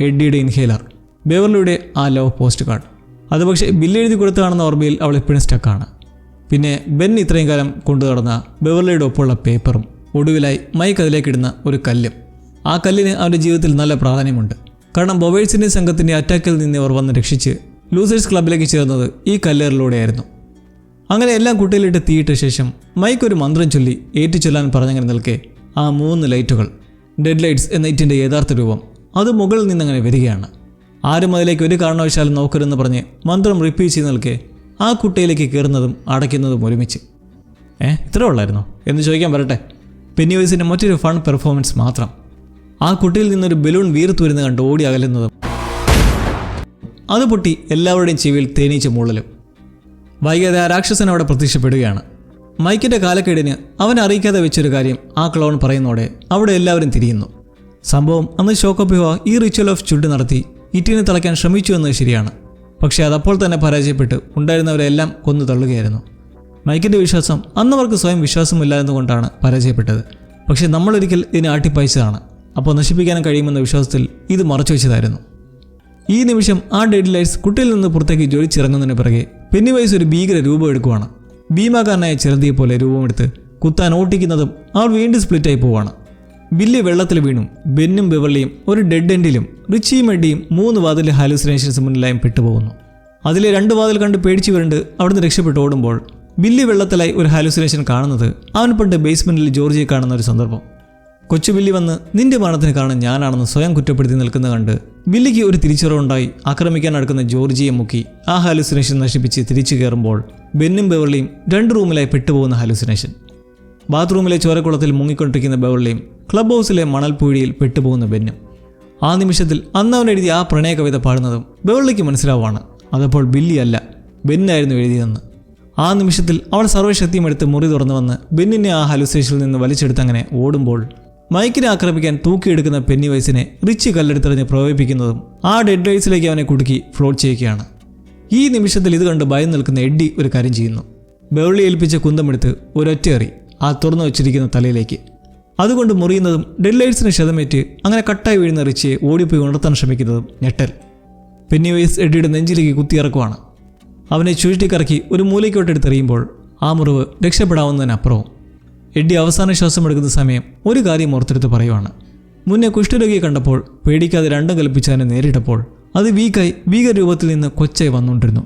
[SPEAKER 1] എഡ്ഡിയുടെ ഇൻഹേലർ ബെവർലിയുടെ ആ ലവ് പോസ്റ്റ് കാർഡ്. അത് പക്ഷേ ബില്ല് എഴുതി കൊടുത്തതാണെന്ന ഓർമ്മയിൽ അവൾ എപ്പോഴും സ്റ്റക്കാണ്. പിന്നെ ബെൻ ഇത്രയും കാലം കൊണ്ടു നടന്ന ബെവർലിയുടെ ഒപ്പമുള്ള പേപ്പറും ഒടുവിലായി മൈക്ക് അതിലേക്കിടുന്ന ഒരു കല്ലും. ആ കല്ലിന് അവന്റെ ജീവിതത്തിൽ നല്ല പ്രാധാന്യമുണ്ട്. കാരണം ബൊവേഴ്സിന്റെ സംഘത്തിന്റെ അറ്റാക്കിൽ നിന്ന് അവർ വന്ന് രക്ഷിച്ച് ലൂസേഴ്സ് ക്ലബിലേക്ക് ചേർന്നത് ഈ കല്ലേറിലൂടെയായിരുന്നു. അങ്ങനെ എല്ലാം കുട്ടിയിലിട്ട് തീയിട്ട ശേഷം മൈക്ക് ഒരു മന്ത്രം ചൊല്ലി ഏറ്റു ചൊല്ലാൻ പറഞ്ഞങ്ങനെ നിൽക്കെ ആ മൂന്ന് ലൈറ്റുകൾ ഡെഡ് ലൈറ്റ്സ് എന്ന ഇറ്റിന്റെ യഥാർത്ഥ രൂപം അത് മുകളിൽ നിന്നങ്ങനെ വരികയാണ്. ആരും അതിലേക്ക് ഒരു കാരണവശാലും നോക്കരുതെന്ന് പറഞ്ഞ് മന്ത്രം റിപ്പീറ്റ് ചെയ്ത് നിൽക്കെ ആ കുട്ടയിലേക്ക് കയറുന്നതും അടയ്ക്കുന്നതും ഒരുമിച്ച്. ഏ ഇത്ര ഉള്ളായിരുന്നോ? എന്ന് ചോദിക്കാൻ വരട്ടെ. പെന്നിവൈസിന്റെ മറ്റൊരു ഫൺ പെർഫോമൻസ് മാത്രം. ആ കുട്ടിയിൽ നിന്നൊരു ബലൂൺ വീർത്തു വരുന്ന കണ്ട് ഓടി അകലുന്നതും അത് പൊട്ടി എല്ലാവരുടെയും ചെവിയിൽ തേനീച്ച മുള്ളലും വൈകാതെ ആ രാക്ഷസൻ അവിടെ പ്രത്യക്ഷപ്പെടുകയാണ്. മൈക്കിന്റെ കാലക്കേടിന് അവൻ അറിയിക്കാതെ വെച്ചൊരു കാര്യം ആ ക്ലോൺ പറയുന്നതോടെ അവിടെ എല്ലാവരും തിരിയുന്നു. സംഭവം അന്ന് ഷോക്കോപ്പിവ ഈ റിച്വൽ ഓഫ് ചുണ്ട് നടത്തി ഇറ്റിനെ തളയ്ക്കാൻ ശ്രമിച്ചു എന്നത് ശരിയാണ്. പക്ഷേ അതപ്പോൾ തന്നെ പരാജയപ്പെട്ട്. ഉണ്ടായിരുന്നവരെല്ലാം കൊന്നു തള്ളുകയായിരുന്നു. മൈക്കിന്റെ വിശ്വാസം അന്നവർക്ക് സ്വയം വിശ്വാസമില്ലായിരുന്നുകൊണ്ടാണ് പരാജയപ്പെട്ടത്. പക്ഷേ നമ്മളൊരിക്കൽ ഇതിനെ ആട്ടിപ്പായിച്ചതാണ്. അപ്പോൾ നശിപ്പിക്കാനും കഴിയുമെന്ന വിശ്വാസത്തിൽ ഇത് മറച്ചു വെച്ചതായിരുന്നു ഈ നിമിഷം ആ ഡെഡ് ലൈറ്റ്സ് കുട്ടിയിൽ നിന്ന് പുറത്തേക്ക് ജോലിച്ചിറങ്ങുന്നതിന് പിറകെ പെന്നിവൈസ് ഒരു ഭീകര രൂപം എടുക്കുവാണ്. ഭീമാകാരനായ ചിലന്തിയെ പോലെ രൂപമെടുത്ത് കുത്താൻ ഓട്ടിക്കുന്നതും അവൾ വീണ്ടും സ്പ്ലിറ്റായി പോവാണ്. ബില്ലി വെള്ളത്തിൽ വീണു ബെന്നും ബെവർലിയും ഒരു ഡെഡ് എൻഡിലും റിച്ചിയും എഡിയും മൂന്ന് വാതിലെ ഹാലുസിനേഷൻസ് മുന്നിലായും പെട്ടുപോകുന്നു. അതിലെ രണ്ട് വാതിൽ കണ്ട് പേടിച്ചു വരണ്ട് അവിടുന്ന് രക്ഷപ്പെട്ട് ഓടുമ്പോൾ ബില്ലി വെള്ളത്തിലായി ഒരു ഹാലുസിനേഷൻ കാണുന്നത് അവൻ പണ്ട് ബേസ്മെന്റിൽ ജോർജിയെ കാണുന്ന ഒരു സന്ദർഭം. കൊച്ചു ബില്ലി വന്ന് നിന്റെ മരണത്തിന് കാരണം ഞാനാണെന്ന് സ്വയം കുറ്റപ്പെടുത്തി നിൽക്കുന്ന കണ്ട് ബില്ലിക്ക് ഒരു തിരിച്ചറിവുണ്ടായി ആക്രമിക്കാൻ അടുക്കുന്ന ജോർജിയെ മുക്കി. ആ ഹാലുസിനേഷൻ നശിപ്പിച്ച് തിരിച്ചു കയറുമ്പോൾ ബെന്നും ബെവർലിയും രണ്ട് റൂമിലായി പെട്ടുപോകുന്ന ഹാലുസിനേഷൻ. ബാത്റൂമിലെ ചോരക്കുളത്തിൽ മുങ്ങിക്കൊണ്ടിരിക്കുന്ന ബെവർലിയും ക്ലബ് ഹൗസിലെ മണൽപ്പൂഴിയിൽ പെട്ടുപോകുന്ന ബെന്നും. ആ നിമിഷത്തിൽ അന്ന് അവൻ എഴുതിയ ആ പ്രണയ കവിത പാടുന്നതും ബെവർലിക്ക് മനസ്സിലാവുകയാണ് അതപ്പോൾ ബില്ലി അല്ല ബെന്നായിരുന്നു എഴുതിയതെന്ന്. ആ നിമിഷത്തിൽ അവൾ സർവശക്തിയും എടുത്ത് മുറി തുറന്നു വന്ന് ബെന്നിനെ ആ ഹലുസേഷനിൽ നിന്ന് വലിച്ചെടുത്ത് അങ്ങനെ ഓടുമ്പോൾ മൈക്കിനെ ആക്രമിക്കാൻ തൂക്കിയെടുക്കുന്ന പെന്നി വയസ്സിനെ റിച്ച് കല്ലെടുത്തെറിഞ്ഞ് പ്രവേപിക്കുന്നതും ആ ഡെഡ് ലൈസിലേക്ക് അവനെ കുടുക്കി ഫ്ലോട്ട് ചെയ്യുകയാണ്. ഈ നിമിഷത്തിൽ ഇത് കണ്ട് ഭയം നിൽക്കുന്ന എഡ്ഡി ഒരു കാര്യം ചെയ്യുന്നു. ബെവളി ഏൽപ്പിച്ച കുന്തമെടുത്ത് ഒരൊറ്റ എറി ആ തുറന്നു വച്ചിരിക്കുന്ന തലയിലേക്ക്. അതുകൊണ്ട് മുറിയുന്നതും ഡെഡ് ലൈറ്റ്സിന് ക്ഷതമേറ്റ് അങ്ങനെ കട്ടായി വീഴുന്ന റിച്ചിയെ ഓടിപ്പോയി ഉണർത്താൻ ശ്രമിക്കുന്നതും ഞെട്ടൽ. പെന്നി വയസ് എഡ്ഡിയുടെ നെഞ്ചിലേക്ക് കുത്തിയിറക്കുവാണ് അവനെ ചുഴറ്റിക്കറക്കി ഒരു മൂലയ്ക്കോട്ടെടുത്തെറിയുമ്പോൾ ആ മുറിവ് രക്ഷപ്പെടാവുന്നതിനപ്പുറവും. എഡ്ഡി അവസാന ശ്വാസം എടുക്കുന്ന സമയം ഒരു കാര്യം ഓർത്തെടുത്ത് പറയുവാണ്. മുന്നേ കുഷ്ഠരോഗിയെ കണ്ടപ്പോൾ പേടിക്കാതെ രണ്ടും കൽപ്പിച്ചതിനെ നേരിട്ടപ്പോൾ അത് വീക്കായി വീക രൂപത്തിൽ നിന്ന് കൊച്ചായി വന്നുകൊണ്ടിരുന്നു.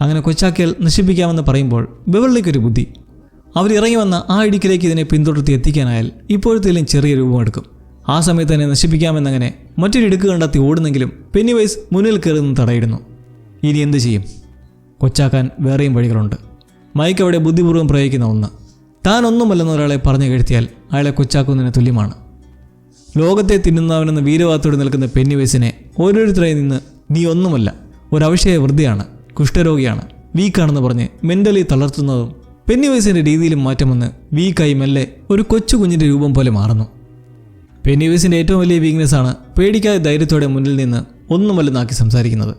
[SPEAKER 1] അങ്ങനെ കൊച്ചാക്കിയാൽ നശിപ്പിക്കാമെന്ന് പറയുമ്പോൾ ബെവളിലേക്കൊരു ബുദ്ധി അവർ ഇറങ്ങി വന്ന ആ ഇടുക്കിലേക്ക് ഇതിനെ പിന്തുടർത്തി എത്തിക്കാനായാൽ ഇപ്പോഴത്തേലും ചെറിയ രൂപമെടുക്കും ആ സമയത്ത് തന്നെ നശിപ്പിക്കാമെന്നങ്ങനെ മറ്റൊരു ഇടുക്ക് കണ്ടെത്തി ഓടുന്നെങ്കിലും പെന്നിവൈസ് മുന്നിൽ കയറി നിന്ന് തടയിടുന്നു. ഇനി എന്ത് ചെയ്യും? കൊച്ചാക്കാൻ വേറെയും വഴികളുണ്ട്. മൈക്ക് അവിടെ ബുദ്ധിപൂർവം പ്രയോഗിക്കുന്ന ഒന്ന്. താൻ ഒന്നുമല്ലെന്ന് ഒരാളെ പറഞ്ഞു കഴുത്തിയാൽ അയാളെ കൊച്ചാക്കുന്നതിന് തുല്യമാണ്. ലോകത്തെ തിന്നുന്നവനെന്ന് വീരവാത്തോടെ നിൽക്കുന്ന പെന്നിവേസിനെ ഓരോരുത്തരായി നിന്ന് നീ ഒന്നുമല്ല ഒരവിഷയ വൃദ്ധയാണ് കുഷ്ഠരോഗിയാണ് വീക്കാണെന്ന് പറഞ്ഞ് മെന്റലി തളർത്തുന്നതും പെന്നിവേസിന്റെ രീതിയിലും മാറ്റം വന്ന് വീക്കായി മെല്ലെ ഒരു കൊച്ചു കുഞ്ഞിന്റെ രൂപം പോലെ മാറുന്നു. പെന്നിവേസിന്റെ ഏറ്റവും വലിയ വീക്ക്നെസ്സാണ് പേടിക്കാതെ ധൈര്യത്തോടെ മുന്നിൽ നിന്ന് ഒന്നുമല്ലെന്നാക്കി സംസാരിക്കുന്നത്.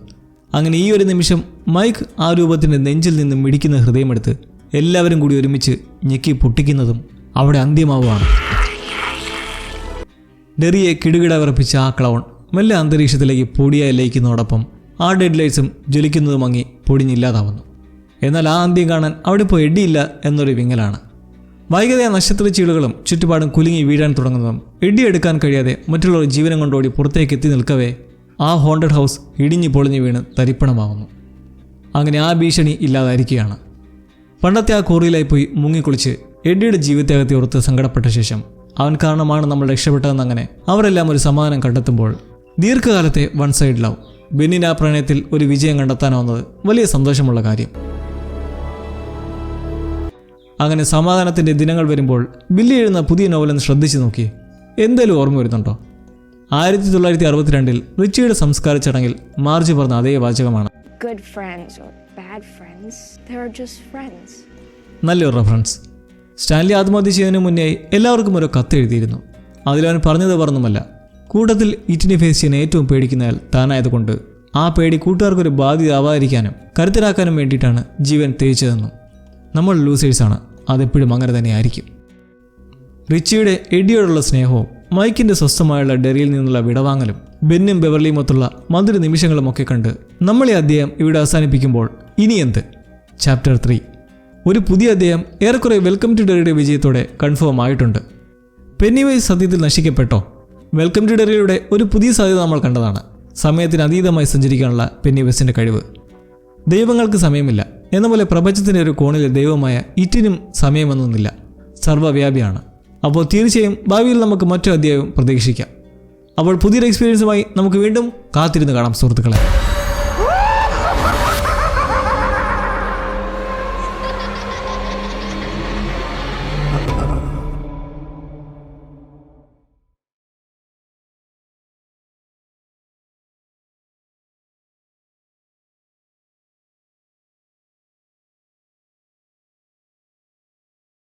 [SPEAKER 1] അങ്ങനെ ഈ ഒരു നിമിഷം മൈക്ക് ആ രൂപത്തിന്റെ നെഞ്ചിൽ നിന്ന് മിടിക്കുന്ന ഹൃദയമെടുത്ത് എല്ലാവരും കൂടി ഒരുമിച്ച് ഞെക്കി പൊട്ടിക്കുന്നതും അവിടെ അന്ത്യമാവുകയാണ്. ഡെറിയെ കിടുകിട വിറപ്പിച്ച ആ ക്ലൗൺ മെല്ലെ അന്തരീക്ഷത്തിലേക്ക് പൊടിയായി ലയിക്കുന്നതോടൊപ്പം ആ ഡെഡ് ലൈറ്റ്സും ജ്വലിക്കുന്നതും അങ്ങി പൊടിഞ്ഞില്ലാതാവുന്നു. എന്നാൽ ആ അന്ത്യം കാണാൻ അവിടെ ഇപ്പോൾ എഡിയില്ല എന്നൊരു വിങ്ങലാണ്. വൈകാതെ നക്ഷത്ര ചീളുകളും ചുറ്റുപാടും കുലുങ്ങി വീഴാൻ തുടങ്ങുന്നതും എഡിയെടുക്കാൻ കഴിയാതെ മറ്റുള്ളവർ ജീവനം കൊണ്ടോടി പുറത്തേക്ക് എത്തി നിൽക്കവേ ആ ഹോണ്ടഡ് ഹൗസ് ഇടിഞ്ഞു പൊളിഞ്ഞു വീണ് തരിപ്പണമാവുന്നു. അങ്ങനെ ആ ഭീഷണി ഇല്ലാതായിരിക്കുകയാണ്. പണ്ടത്തെ ആ കോറിയിലായി പോയി മുങ്ങിക്കുളിച്ച് എഡ്ഡിയുടെ ജീവിതത്തെ ഓർത്ത് സങ്കടപ്പെട്ട ശേഷം അവൻ കാരണമാണ് നമ്മൾ രക്ഷപ്പെട്ടതെന്ന് അങ്ങനെ അവരെല്ലാം ഒരു സമാധാനം കണ്ടെത്തുമ്പോൾ ദീർഘകാലത്തെ വൺ സൈഡ് ലവ് ബെന്നിൻ ആ പ്രണയത്തിൽ ഒരു വിജയം കണ്ടെത്താനാവുന്നത് വലിയ സന്തോഷമുള്ള കാര്യം. അങ്ങനെ സമാധാനത്തിന്റെ ദിനങ്ങൾ വരുമ്പോൾ ബില്ലി എഴുന്ന പുതിയ നോവലെന്ന് ശ്രദ്ധിച്ചു നോക്കി. എന്തേലും ഓർമ്മ വരുന്നുണ്ടോ? ആയിരത്തി തൊള്ളായിരത്തി അറുപത്തിരണ്ടിൽ റിച്ചിയുടെ സംസ്കാര ചടങ്ങിൽ മാർജ് പറഞ്ഞ അതേ വാചകമാണ്.
[SPEAKER 2] Good friends or bad friends. They are just friends.
[SPEAKER 1] നല്ലൊരു റെഫറൻസ് സ്റ്റാൻലി ആത്മഹത്യ ചെയ്യുന്നതിന് മുന്നേ എല്ലാവർക്കും ഒരു കത്ത് എഴുതിയിരുന്നു. അതിലവൻ പറഞ്ഞത് പറഞ്ഞുമല്ല കൂട്ടത്തിൽ ഇറ്റിനെ ഫേസ് ചെയ്യാൻ ഏറ്റവും പേടിക്കുന്നയാൾ താനായതുകൊണ്ട് ആ പേടി കൂട്ടുകാർക്കൊരു ബാധ്യത ആവാതിരിക്കാനും കരുത്തരാക്കാനും വേണ്ടിയിട്ടാണ് ജീവൻ തേച്ചതെന്നും നമ്മൾ ലൂസേഴ്സാണ് അതെപ്പോഴും അങ്ങനെ തന്നെ ആയിരിക്കും റിച്ചിയുടെ എഡിയോടുള്ള സ്നേഹവും മൈക്കിന്റെ സ്വസ്ഥമായുള്ള ഡെറിയിൽ നിന്നുള്ള വിടവാങ്ങലും ബെന്നും ബെവർലിയും ഒത്തുള്ള മധുര നിമിഷങ്ങളും ഒക്കെ കണ്ട് നമ്മളെ അധ്യായം ഇവിടെ അവസാനിപ്പിക്കുമ്പോൾ ഇനി എന്ത്? ചാപ്റ്റർ ത്രീ ഒരു പുതിയ അധ്യായം ഏറെക്കുറെ വെൽക്കം ടു ഡെറിയുടെ വിജയത്തോടെ കൺഫേം ആയിട്ടുണ്ട്. പെന്നിവൈസ് സത്യത്തിൽ നശിക്കപ്പെട്ടോ? വെൽക്കം ടു ഡെറിയുടെ ഒരു പുതിയ സാധ്യത നമ്മൾ കണ്ടതാണ്. സമയത്തിന് അതീതമായി സഞ്ചരിക്കാനുള്ള പെന്നിവൈസിന്റെ കഴിവ്. ദൈവങ്ങൾക്ക് സമയമില്ല. എന്ന പോലെ പ്രപഞ്ചത്തിന്റെ ഒരു കോണിലെ ദൈവമായ ഇറ്റിനും സമയമൊന്നുമില്ല. സർവവ്യാപിയാണ് അപ്പോൾ തീർച്ചയായും ഭാവിയിൽ നമുക്ക് മറ്റു അധ്യായവും പ്രതീക്ഷിക്കാം. അപ്പോൾ പുതിയൊരു എക്സ്പീരിയൻസുമായി നമുക്ക് വീണ്ടും കാത്തിരുന്ന് കാണാം സുഹൃത്തുക്കളെ.